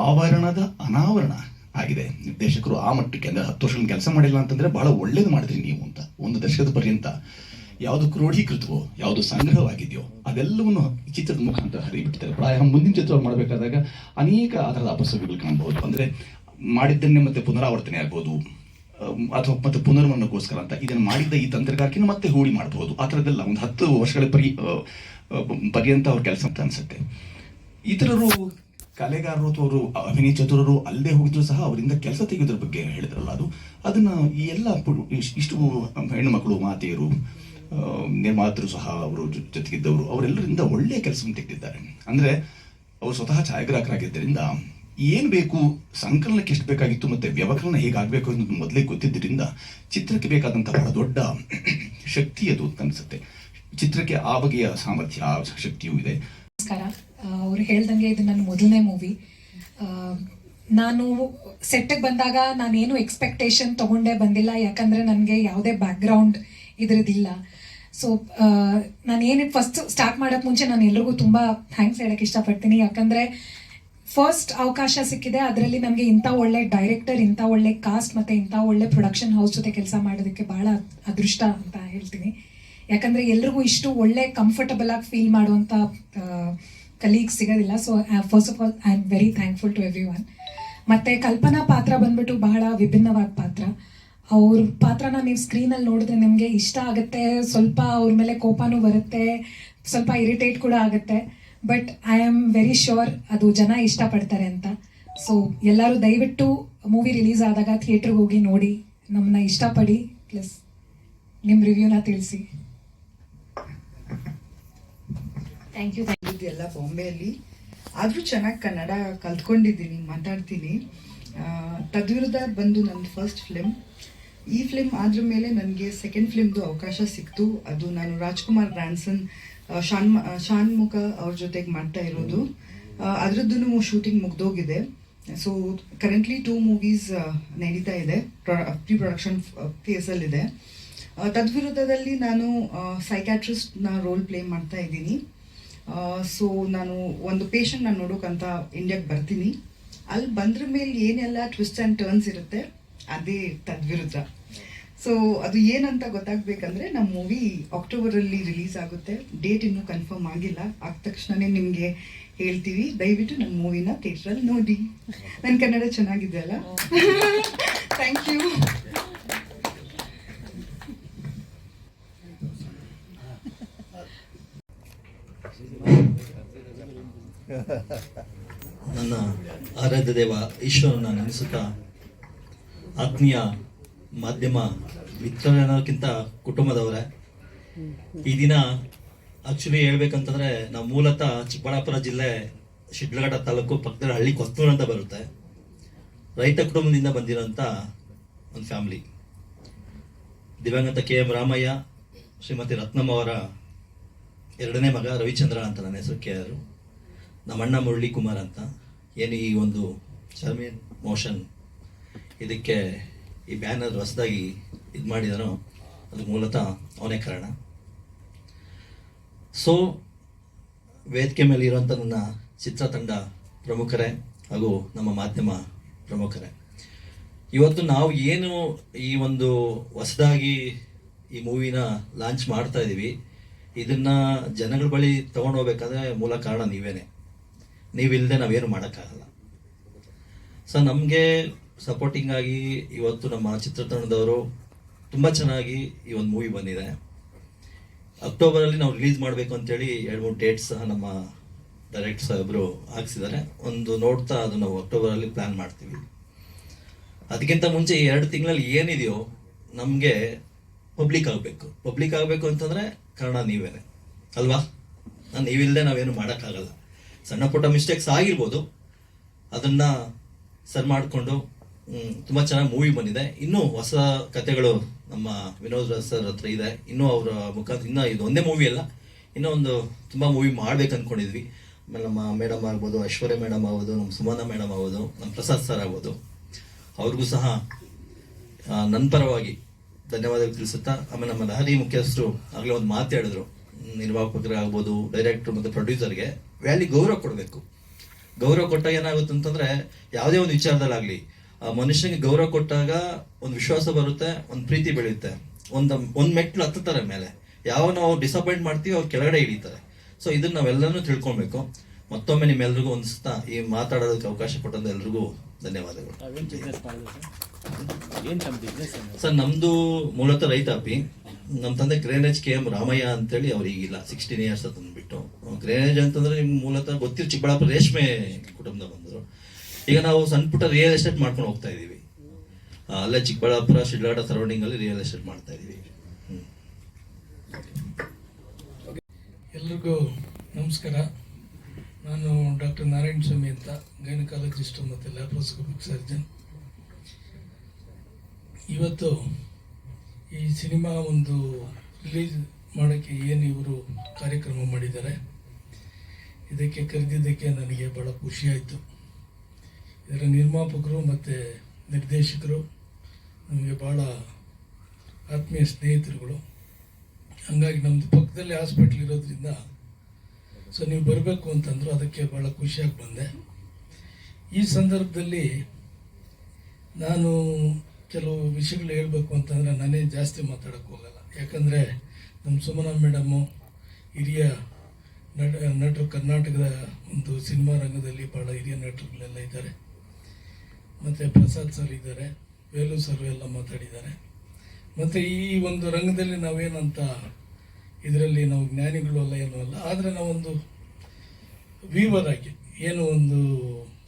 ಆವರಣದ ಅನಾವರಣ ಆಗಿದೆ. ನಿರ್ದೇಶಕರು ಆ ಮಟ್ಟಕ್ಕೆ ಅಂದರೆ ಹತ್ತು ವರ್ಷ ಕೆಲಸ ಮಾಡಿಲ್ಲ ಅಂತಂದ್ರೆ ಬಹಳ ಒಳ್ಳೇದು ಮಾಡಿದ್ರಿ ನೀವು ಅಂತ. ಒಂದು ದಶಕದ ಪರ್ಯಂತ ಯಾವುದು ಕ್ರೋಢೀಕೃತವೋ, ಯಾವುದು ಸಂಗ್ರಹವಾಗಿದೆಯೋ, ಅದೆಲ್ಲವನ್ನು ಚಿತ್ರದ ಮುಖಾಂತರ ಹರಿಬಿಡ್ತಾರೆ. ಪ್ರಾಯ ಮುಂದಿನ ಚಿತ್ರ ಮಾಡಬೇಕಾದಾಗ ಅನೇಕ ಅದರದ ಅಪಸವ್ಯಗಳು ಕಾಣಬಹುದು. ಅಂದರೆ ಮಾಡಿದ್ದನ್ನೇ ಮತ್ತೆ ಪುನರಾವರ್ತನೆ ಆಗ್ಬೋದು ಅಥವಾ ಮತ್ತೆ ಪುನರ್ಮನಕ್ಕೋಸ್ಕರ ಅಂತ ಇದನ್ನು ಮಾಡಿದ್ದ ಈ ತಂತ್ರಗಾರಿಕೆನ ಮತ್ತೆ ಹೂಡಿ ಮಾಡಬಹುದು. ಆ ಥರದ್ದೆಲ್ಲ ಒಂದು ಹತ್ತು ವರ್ಷಗಳ ಪರಿ ಪರ್ಯಂತ ಅವ್ರ ಕೆಲಸ ಅಂತ ಅನ್ಸುತ್ತೆ. ಇತರರು ಕಲೆಗಾರರು ಅಥವಾ ಅವರು ಅಭಿನಯ ಚತುರರು ಅಲ್ಲದೇ ಹೋಗಿದ್ರು ಸಹ ಅವರಿಂದ ಕೆಲಸ ತೆಗೆಯೋದ್ರ ಬಗ್ಗೆ ಹೇಳಿದ್ರಲ್ಲ ಅದು. ಅದನ್ನ ಈ ಎಲ್ಲ ಇಷ್ಟು ಹೆಣ್ಣು ಮಕ್ಕಳು, ಮಾತೆಯರು ನಿರ್ಮಾತರು ಸಹ ಅವರು ಜೊತೆಗಿದ್ದವರು, ಅವರೆಲ್ಲರಿಂದ ಒಳ್ಳೆಯ ಕೆಲಸವನ್ನು ತೆಗೆದಿದ್ದಾರೆ. ಅಂದರೆ, ಅವರು ಸ್ವತಃ ಛಾಯಾಗ್ರಾಹಕರಾಗಿದ್ದರಿಂದ ಏನು ಬೇಕು, ಸಂಕಲನಕ್ಕೆ ಎಷ್ಟು ಬೇಕಾಗಿತ್ತು ಮತ್ತು ವ್ಯವಕಲನ ಹೇಗಾಗಬೇಕು ಅನ್ನೋದು ಮೊದಲೇ ಗೊತ್ತಿದ್ದರಿಂದ ಚಿತ್ರಕ್ಕೆ ಬೇಕಾದಂಥ ಬಹಳ ದೊಡ್ಡ ಶಕ್ತಿ ಅದು ಅಂತ ಅನಿಸುತ್ತೆ. ಚಿತ್ರಕ್ಕೆ ಆ ಬಗೆಯ ಸಾಮರ್ಥ್ಯ, ಆ ಶಕ್ತಿಯೂ ಇದೆ. ನಮಸ್ಕಾರ. ಅವ್ರು ಹೇಳ್ದಂಗೆ ಇದು ನನ್ನ ಮೊದಲನೇ ಮೂವಿ ನಾನು ಸೆಟ್ಟಿಗೆ ಬಂದಾಗ ನಾನೇನು ಎಕ್ಸ್ಪೆಕ್ಟೇಷನ್ ತಗೊಂಡೇ ಬಂದಿಲ್ಲ, ಯಾಕಂದರೆ ನನಗೆ ಯಾವುದೇ ಬ್ಯಾಕ್ಗ್ರೌಂಡ್ ಇದ್ರದ್ದಿಲ್ಲ ಸೊ ನಾನು ಏನು ಫಸ್ಟ್ ಸ್ಟಾರ್ಟ್ ಮಾಡೋಕ್ಕೆ ಮುಂಚೆ ನಾನು ಎಲ್ರಿಗೂ ತುಂಬ ಥ್ಯಾಂಕ್ಸ್ ಹೇಳಕ್ಕೆ ಇಷ್ಟಪಡ್ತೀನಿ. ಯಾಕಂದರೆ ಫಸ್ಟ್ ಅವಕಾಶ ಸಿಕ್ಕಿದೆ. ಅದರಲ್ಲಿ ನಮಗೆ ಇಂಥ ಒಳ್ಳೆ ಡೈರೆಕ್ಟರ್ ಇಂಥ ಒಳ್ಳೆ ಕಾಸ್ಟ್ ಮತ್ತೆ ಇಂಥ ಒಳ್ಳೆ ಪ್ರೊಡಕ್ಷನ್ ಹೌಸ್ ಜೊತೆ ಕೆಲಸ ಮಾಡೋದಕ್ಕೆ ಬಹಳ ಅದೃಷ್ಟ ಅಂತ ಹೇಳ್ತೀನಿ. ಯಾಕಂದರೆ ಎಲ್ರಿಗೂ ಇಷ್ಟು ಒಳ್ಳೆ ಕಂಫರ್ಟಬಲ್ ಆಗಿ ಫೀಲ್ ಮಾಡುವಂಥ ಕಲೀಗ್ಸ್ ಸಿಗೋದಿಲ್ಲ. So first of all I am very thankful to every one ಮತ್ತೆ ಕಲ್ಪನಾ ಪಾತ್ರ ಬಂದ್ಬಿಟ್ಟು ಬಹಳ ವಿಭಿನ್ನವಾದ ಪಾತ್ರ. ಅವ್ರ ಪಾತ್ರನ ನೀವು ಸ್ಕ್ರೀನಲ್ಲಿ ನೋಡಿದ್ರೆ ನಿಮಗೆ ಇಷ್ಟ ಆಗುತ್ತೆ ಸ್ವಲ್ಪ ಅವ್ರ ಮೇಲೆ ಕೋಪನೂ ಬರುತ್ತೆ ಸ್ವಲ್ಪ ಇರಿಟೇಟ್ ಕೂಡ ಆಗುತ್ತೆ. But I am very sure ಅದು ಜನ ಇಷ್ಟಪಡ್ತಾರೆ ಅಂತ. ಸೊ ಎಲ್ಲರೂ ದಯವಿಟ್ಟು ಮೂವಿ ರಿಲೀಸ್ ಆದಾಗ ಥಿಯೇಟ್ರಿಗೆ ಹೋಗಿ ನೋಡಿ ನಮ್ಮನ್ನ ಇಷ್ಟಪಡಿ ಪ್ಲಸ್ ನಿಮ್ಮ ರಿವ್ಯೂನ ತಿಳಿಸಿ. ಥ್ಯಾಂಕ್ ಯು ಎಲ್ಲ ಬಾಂಬೆಯಲ್ಲಿ. ಆದರೂ ಚೆನ್ನಾಗಿ ಕನ್ನಡ ಕಲ್ತ್ಕೊಂಡಿದ್ದೀನಿ ಮಾತಾಡ್ತೀನಿ. ತದ್ವಿರುದ್ಧ ಬಂದು ನನ್ನ ಫಸ್ಟ್ ಫಿಲ್ಮ್ ಈ ಫಿಲ್ಮ್ ಆದ್ರ ಮೇಲೆ ನನಗೆ ಸೆಕೆಂಡ್ ಫಿಲ್ಮ್ದು ಅವಕಾಶ ಸಿಕ್ತು. ಅದು ನಾನು ರಾಜ್ಕುಮಾರ್ ಗ್ರ್ಯಾಂಡ್ಸನ್ ಶಾನ್ ಶಾನ್ ಮುಖ ಅವ್ರ ಜೊತೆಗೆ ಮಾಡ್ತಾ ಇರೋದು. ಅದರದ್ದು ಶೂಟಿಂಗ್ ಮುಗ್ದೋಗಿದೆ. ಸೊ ಕರೆಂಟ್ಲಿ ಟೂ ಮೂವೀಸ್ ನಡೀತಾ ಇದೆ. ಪ್ರೀ ಪ್ರೊಡಕ್ಷನ್ ಫೇಸಲ್ಲಿದೆ ತದ್ವಿರುದ್ಧದಲ್ಲಿ ನಾನು ಸೈಕ್ಯಾಟ್ರಿಸ್ಟ್ನ ರೋಲ್ ಪ್ಲೇ ಮಾಡ್ತಾ ಇದ್ದೀನಿ. ಸೊ ನಾನು ಒಂದು ಪೇಷಂಟ್ ನಾನು ನೋಡೋಕ್ಕಂತ ಇಂಡಿಯಾಗೆ ಬರ್ತೀನಿ. ಅಲ್ಲಿ ಬಂದ್ರ ಮೇಲೆ ಏನೆಲ್ಲ ಟ್ವಿಸ್ಟ್ ಆ್ಯಂಡ್ ಟರ್ನ್ಸ್ ಇರುತ್ತೆ ಅದೇ ತದ್ವಿರುದ್ಧ ಸೊ ಅದು ಏನಂತ ಗೊತ್ತಾಗ್ಬೇಕಂದ್ರೆ ನಮ್ಮ ಮೂವಿ ಅಕ್ಟೋಬರಲ್ಲಿ ರಿಲೀಸ್ ಆಗುತ್ತೆ. ಡೇಟ್ ಇನ್ನೂ ಕನ್ಫರ್ಮ್ ಆಗಿಲ್ಲ. ಆದ ತಕ್ಷಣನೇ ನಿಮಗೆ ಹೇಳ್ತೀವಿ. ದಯವಿಟ್ಟು ನನ್ನ ಮೂವಿನ ಥಿಯೇಟ್ರಲ್ಲಿ ನೋಡಿ. ನನ್ನ ಕನ್ನಡ ಚೆನ್ನಾಗಿದೆ ಅಲ್ಲ? ಥ್ಯಾಂಕ್ ಯು ನನ್ನ ಆರಾಧ್ಯ ದೇವ, ಈಶ್ವರನ ನೆನೆಸುತ್ತಾ ಆತ್ಮೀಯ ಮಾಧ್ಯಮ ಮಿತ್ರರನ್ನೋಕ್ಕಿಂತ ಕುಟುಂಬದವರೇ, ಈ ದಿನ ಆಕ್ಚುಲಿ ಹೇಳ್ಬೇಕಂತಂದ್ರೆ ನಾವು ಮೂಲತಃ ಚಿಕ್ಕಬಳ್ಳಾಪುರ ಜಿಲ್ಲೆ ಶಿಡ್ಲಘಟ್ಟ ತಾಲೂಕು ಪಕ್ಕದ ಹಳ್ಳಿ ಕೊತ್ತೂರು ಅಂತ ಬರುತ್ತೆ. ರೈತ ಕುಟುಂಬದಿಂದ ಬಂದಿರೋಂಥ ಒಂದು ಫ್ಯಾಮಿಲಿ ದಿವಂಗತ ಕೆ ಎಂ ರಾಮಯ್ಯ, ಶ್ರೀಮತಿ ರತ್ನಮ್ಮ ಅವರ ಎರಡನೇ ಮಗ ರವಿಚಂದ್ರ ಅಂತ ನನ್ನ ಹೆಸರು ಕೆ ಆರು ನಮ್ಮ ಅಣ್ಣ ಮುರಳಿ ಕುಮಾರ್ ಅಂತ. ಏನು ಈ ಒಂದು ಚರ್ಮಿ ಮೋಷನ್ ಇದಕ್ಕೆ ಈ ಬ್ಯಾನರ್ ಹೊಸದಾಗಿ ಇದು ಮಾಡಿದನು ಅದು ಮೂಲತಃ ಅವನೇ ಕಾರಣ. ಸೊ ವೇದಿಕೆ ಮೇಲೆ ಇರುವಂಥ ನನ್ನ ಚಿತ್ರತಂಡ ಪ್ರಮುಖರೇ ಹಾಗೂ ನಮ್ಮ ಮಾಧ್ಯಮ ಪ್ರಮುಖರೇ. ಇವತ್ತು ನಾವು ಏನು ಈ ಒಂದು ಹೊಸದಾಗಿ ಈ ಮೂವಿನ ಲಾಂಚ್ ಮಾಡ್ತಾ ಇದ್ದೀವಿ ಇದನ್ನು ಜನಗಳ ಬಳಿ ತೊಗೊಂಡು ಹೋಗ್ಬೇಕಾದ್ರೆ ಮೂಲ ಕಾರಣ ನೀವೇನೆ. ನೀವಿಲ್ಲದೆ ನಾವೇನು ಮಾಡೋಕ್ಕಾಗಲ್ಲ. ಸೊ ನಮಗೆ ಸಪೋರ್ಟಿಂಗ್ ಆಗಿ ಇವತ್ತು ನಮ್ಮ ಚಿತ್ರತಂಡದವರು ತುಂಬ ಚೆನ್ನಾಗಿ ಈ ಒಂದು ಮೂವಿ ಬಂದಿದೆ. ಅಕ್ಟೋಬರಲ್ಲಿ ನಾವು ರಿಲೀಸ್ ಮಾಡಬೇಕು ಅಂತೇಳಿ ಎರಡು ಮೂರು ಡೇಟ್ಸ್ ಸಹ ನಮ್ಮ ಡೈರೆಕ್ಟ್ ಸಾಹೇಬರು ಹಾಕ್ಸಿದ್ದಾರೆ. ಒಂದು ನೋಡ್ತಾ ಅದು ನಾವು ಅಕ್ಟೋಬರಲ್ಲಿ ಪ್ಲ್ಯಾನ್ ಮಾಡ್ತೀವಿ. ಅದಕ್ಕಿಂತ ಮುಂಚೆ ಈ ಎರಡು ತಿಂಗಳಲ್ಲಿ ಏನಿದೆಯೋ ನಮಗೆ ಪಬ್ಲಿಕ್ ಆಗಬೇಕು. ಪಬ್ಲಿಕ್ ಆಗಬೇಕು ಅಂತಂದರೆ ಕಾರಣ ನೀವೇನೆ ಅಲ್ವಾ? ನಾನು ನೀವಿಲ್ಲದೆ ನಾವೇನು ಮಾಡೋಕ್ಕಾಗಲ್ಲ. ಸಣ್ಣ ಪುಟ್ಟ ಮಿಸ್ಟೇಕ್ಸ್ ಆಗಿರ್ಬೋದು. ಅದನ್ನು ಸರ್ ಮಾಡಿಕೊಂಡು ತುಂಬ ಚೆನ್ನಾಗಿ ಮೂವಿ ಬಂದಿದೆ. ಇನ್ನೂ ಹೊಸ ಕತೆಗಳು ನಮ್ಮ ವಿನೋದ್ ರಾಜ್ ಸರ್ ಹತ್ರ ಇದೆ. ಇನ್ನೂ ಅವರ ಮುಖಾಂತರ ಇನ್ನೂ ಇದು ಒಂದೇ ಮೂವಿ ಅಲ್ಲ, ಇನ್ನೂ ಒಂದು ತುಂಬ ಮೂವಿ ಮಾಡ್ಬೇಕು ಅಂದ್ಕೊಂಡಿದ್ವಿ ಆಮೇಲೆ ನಮ್ಮ ಮೇಡಮ್ ಆಗ್ಬೋದು, ಐಶ್ವರ್ಯ ಮೇಡಮ್ ಆಗ್ಬೋದು, ನಮ್ಮ ಸುಮನ ಮೇಡಮ್ ಆಗ್ಬೋದು, ನಮ್ಮ ಪ್ರಸಾದ್ ಸರ್ ಆಗ್ಬೋದು. ಅವ್ರಿಗೂ ಸಹ ನನ್ನ ಪರವಾಗಿ ಧನ್ಯವಾದಗಳು ತಿಳಿಸುತ್ತಾ, ಆಮೇಲೆ ನಮ್ಮ ಲಹರಿ ಮುಖ್ಯಸ್ಥರು ಆಗಲೇ ಒಂದು ಮಾತಾಡಿದ್ರು ನಿರ್ಮಾಪಕರಾಗ್ಬೋದು ಡೈರೆಕ್ಟರ್ ಮತ್ತು ಪ್ರೊಡ್ಯೂಸರ್ಗೆ ವ್ಯಾಲಿ ಗೌರವ ಕೊಡಬೇಕು. ಗೌರವ ಕೊಟ್ಟಾಗ ಏನಾಗುತ್ತೆ ಅಂತಂದ್ರೆ, ಯಾವುದೇ ಒಂದು ವಿಚಾರದಲ್ಲಾಗ್ಲಿ ಆ ಮನುಷ್ಯನಿಗೆ ಗೌರವ ಕೊಟ್ಟಾಗ ಒಂದು ವಿಶ್ವಾಸ ಬರುತ್ತೆ ಒಂದು ಪ್ರೀತಿ ಬೆಳೆಯುತ್ತೆ. ಒಂದು ಒಂದು ಮೆಟ್ಲು ಹತ್ತುತ್ತಾರೆ ಮೇಲೆ. ಯಾವ ನಾವು ಡಿಸಪಾಯಿಂಟ್ ಮಾಡ್ತೀವಿ ಅವ್ರು ಕೆಳಗಡೆ ಹಿಡಿತಾರೆ ಸೊ ಇದನ್ನ ನಾವೆಲ್ಲರೂ ತಿಳ್ಕೊಬೇಕು. ಮತ್ತೊಮ್ಮೆ ನಿಮ್ಮೆಲ್ರಿಗೂ ಒಂದ್ಸ್ತಾ ಈ ಮಾತಾಡೋದಕ್ಕೆ ಅವಕಾಶ ಕೊಟ್ಟಂತ ಎಲ್ರಿಗೂ ಧನ್ಯವಾದಗಳು. ಸರ್? ನಮ್ದು ಮೂಲತಃ ರೈತಾಪಿ ನಮ್ಮ ತಂದೆ ಗ್ರೇನೇಜ್ ಕೆ ಎಂ ರಾಮಯ್ಯ ಅಂತೇಳಿ ಅವ್ರು ಈಗಿಲ್ಲ. Sixteen years ತಂದ್ಬಿಟ್ಟು. ಗ್ರೇನೇಜ್ ಅಂತಂದ್ರೆ ನಿಮ್ಗೆ ಮೂಲತಃ ಗೊತ್ತಿರೋ ಚಿಕ್ಕಬಳ್ಳಾಪುರ ರೇಷ್ಮೆ ಕುಟುಂಬದ ಬಂದರು. ಈಗ ನಾವು ಸಣ್ಣ ಪುಟ್ಟ ರಿಯಲ್ ಎಸ್ಟೇಟ್ ಮಾಡ್ಕೊಂಡು ಹೋಗ್ತಾ ಇದ್ದೀವಿ ಅಲ್ಲೇ ಚಿಕ್ಕಬಳ್ಳಾಪುರ ಶಿಡ್ಲಾಟ ಸರೌಂಡಿಂಗ್ ಅಲ್ಲಿ ರಿಯಲ್ ಎಸ್ಟೇಟ್ ಮಾಡ್ತಾ ಹ್ಮ್. ಎಲ್ರಿಗೂ ನಮಸ್ಕಾರ. ನಾನು ಡಾಕ್ಟರ್ ನಾರಾಯಣ ಸ್ವಾಮಿ ಅಂತ, ಗೈನಕಾಲಜಿಸ್ಟ್ ಮತ್ತು ಲ್ಯಾಪ್ರೋಸ್ಕೋಪಿಕ್ ಸರ್ಜನ್. ಇವತ್ತು ಈ ಸಿನಿಮಾ ಒಂದು ರಿಲೀಸ್ ಮಾಡೋಕ್ಕೆ ಏನು ಇವರು ಕಾರ್ಯಕ್ರಮ ಮಾಡಿದ್ದಾರೆ, ಇದಕ್ಕೆ ಕರೆದಿದ್ದಕ್ಕೆ ನನಗೆ ಭಾಳ ಖುಷಿಯಾಯಿತು ಇದರ ನಿರ್ಮಾಪಕರು ಮತ್ತು ನಿರ್ದೇಶಕರು, ನಮಗೆ ಭಾಳ ಆತ್ಮೀಯ ಸ್ನೇಹಿತರುಗಳು. ಹಂಗಾಗಿ ನಮ್ಮದು ಪಕ್ಕದಲ್ಲಿ ಹಾಸ್ಪಿಟ್ಲ್ ಇರೋದ್ರಿಂದ ಸೊ ನೀವು ಬರಬೇಕು ಅಂತಂದ್ರು ಅದಕ್ಕೆ ಭಾಳ ಖುಷಿಯಾಗಿ ಬಂದೆ. ಈ ಸಂದರ್ಭದಲ್ಲಿ ನಾನು ಕೆಲವು ವಿಷಯಗಳು ಹೇಳಬೇಕು ಅಂತಂದರೆ ನಾನೇ ಜಾಸ್ತಿ ಮಾತಾಡೋಕ್ಕೆ ಹೋಗಲ್ಲ. ಯಾಕಂದರೆ ನಮ್ಮ ಸುಮನಾ ಮೇಡಮ್ಮು ಹಿರಿಯ ನಟ, ನಟರು ಕರ್ನಾಟಕದ ಒಂದು ಸಿನಿಮಾ ರಂಗದಲ್ಲಿ ಭಾಳ ಹಿರಿಯ ನಟರುಗಳೆಲ್ಲ ಇದ್ದಾರೆ. ಮತ್ತು ಪ್ರಸಾದ್ ಸರ್ ಇದ್ದಾರೆ, ವೇಲು ಸರ್ ಎಲ್ಲ ಮಾತಾಡಿದ್ದಾರೆ. ಮತ್ತು ಈ ಒಂದು ರಂಗದಲ್ಲಿ ನಾವೇನಂತ ಇದರಲ್ಲಿ ನಾವು ಜ್ಞಾನಿಗಳು ಅಲ್ಲ ಏನೂ ಅಲ್ಲ, ಆದರೆ ನಾವೊಂದು ವೀವರ್ ಆಗಿ, ಏನು ಒಂದು,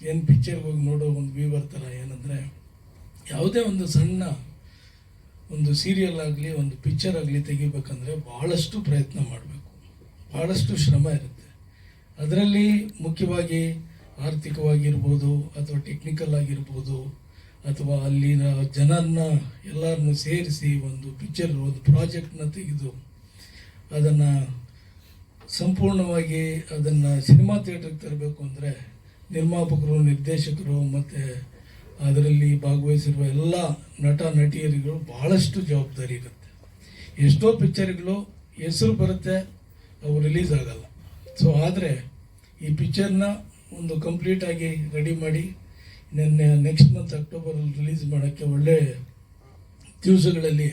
ಏನು ಪಿಕ್ಚರ್ಗೆ ಹೋಗಿ ನೋಡೋ ಒಂದು ವೀವರ್ ಥರ ಏನಂದರೆ, ಯಾವುದೇ ಒಂದು ಸಣ್ಣ ಒಂದು ಸೀರಿಯಲ್ ಆಗಲಿ, ಒಂದು ಪಿಕ್ಚರ್ ಆಗಲಿ ತೆಗಿಬೇಕಂದ್ರೆ ಭಾಳಷ್ಟು ಪ್ರಯತ್ನ ಮಾಡಬೇಕು. ಭಾಳಷ್ಟು ಶ್ರಮ ಇರುತ್ತೆ. ಅದರಲ್ಲಿ ಮುಖ್ಯವಾಗಿ ಆರ್ಥಿಕವಾಗಿರ್ಬೋದು ಅಥವಾ ಟೆಕ್ನಿಕಲ್ ಆಗಿರ್ಬೋದು ಅಥವಾ ಅಲ್ಲಿನ ಜನರನ್ನ ಎಲ್ಲರನ್ನು ಸೇರಿಸಿ ಒಂದು ಪಿಕ್ಚರ್ ಒಂದು ಪ್ರಾಜೆಕ್ಟ್ನ ತೆಗೆದು ಅದನ್ನು ಸಂಪೂರ್ಣವಾಗಿ ಅದನ್ನು ಸಿನಿಮಾ ಥಿಯೇಟ್ರಿಗೆ ತರಬೇಕು ಅಂದರೆ ನಿರ್ಮಾಪಕರು, ನಿರ್ದೇಶಕರು ಮತ್ತು ಅದರಲ್ಲಿ ಭಾಗವಹಿಸಿರುವ ಎಲ್ಲ ನಟ ನಟಿಯರಿಗಳು ಭಾಳಷ್ಟು ಜವಾಬ್ದಾರಿ ಇರುತ್ತೆ. ಎಷ್ಟೋ ಪಿಕ್ಚರ್ಗಳು ಹೆಸರು ಬರುತ್ತೆ, ಅವು ರಿಲೀಸ್ ಆಗಲ್ಲ. ಸೊ ಆದರೆ ಈ ಪಿಕ್ಚರ್ನ ಒಂದು ಕಂಪ್ಲೀಟಾಗಿ ರೆಡಿ ಮಾಡಿ, ನಿನ್ನೆ ನೆಕ್ಸ್ಟ್ ಮಂತ್ ಅಕ್ಟೋಬರಲ್ಲಿ ರಿಲೀಸ್ ಮಾಡೋಕ್ಕೆ ಒಳ್ಳೆ ದಿವಸಗಳಲ್ಲಿ,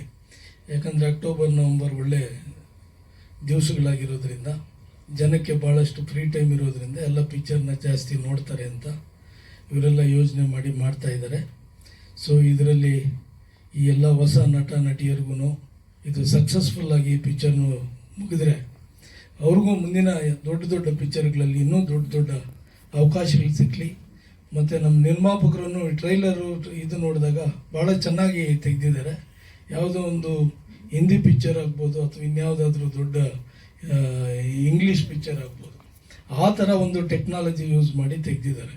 ಯಾಕಂದರೆ ಅಕ್ಟೋಬರ್ ನವಂಬರ್ ಒಳ್ಳೆ ದಿವಸಗಳಾಗಿರೋದ್ರಿಂದ, ಜನಕ್ಕೆ ಭಾಳಷ್ಟು ಫ್ರೀ ಟೈಮ್ ಇರೋದ್ರಿಂದ ಎಲ್ಲ ಪಿಕ್ಚರ್ನ ಜಾಸ್ತಿ ನೋಡ್ತಾರೆ ಅಂತ ಇವರೆಲ್ಲ ಯೋಜನೆ ಮಾಡಿ ಮಾಡ್ತಾ ಇದ್ದಾರೆ. ಸೊ ಇದರಲ್ಲಿ ಈ ಎಲ್ಲ ಹೊಸ ನಟ ನಟಿಯರಿಗೂ ಇದು ಸಕ್ಸಸ್ಫುಲ್ ಆಗಿ ಪಿಕ್ಚರ್ನು ಮುಗಿದ್ರೆ, ಅವ್ರಿಗೂ ಮುಂದಿನ ದೊಡ್ಡ ದೊಡ್ಡ ಪಿಕ್ಚರ್ಗಳಲ್ಲಿ ಇನ್ನೂ ದೊಡ್ಡ ದೊಡ್ಡ ಅವಕಾಶಗಳು ಸಿಕ್ಕಲಿ ಮತ್ತು ನಮ್ಮ ನಿರ್ಮಾಪಕರನ್ನು ಟ್ರೈಲರು ಇದು ನೋಡಿದಾಗ ಭಾಳ ಚೆನ್ನಾಗಿ ತೆಗೆದಿದ್ದಾರೆ. ಯಾವುದೋ ಒಂದು ಹಿಂದಿ ಪಿಕ್ಚರ್ ಆಗ್ಬೋದು ಅಥವಾ ಇನ್ಯಾವುದಾದ್ರೂ ದೊಡ್ಡ ಇಂಗ್ಲೀಷ್ ಪಿಕ್ಚರ್ ಆಗ್ಬೋದು. ಆ ಥರ ಒಂದು ಟೆಕ್ನಾಲಜಿ ಯೂಸ್ ಮಾಡಿ ತೆಗೆದಿದ್ದಾರೆ.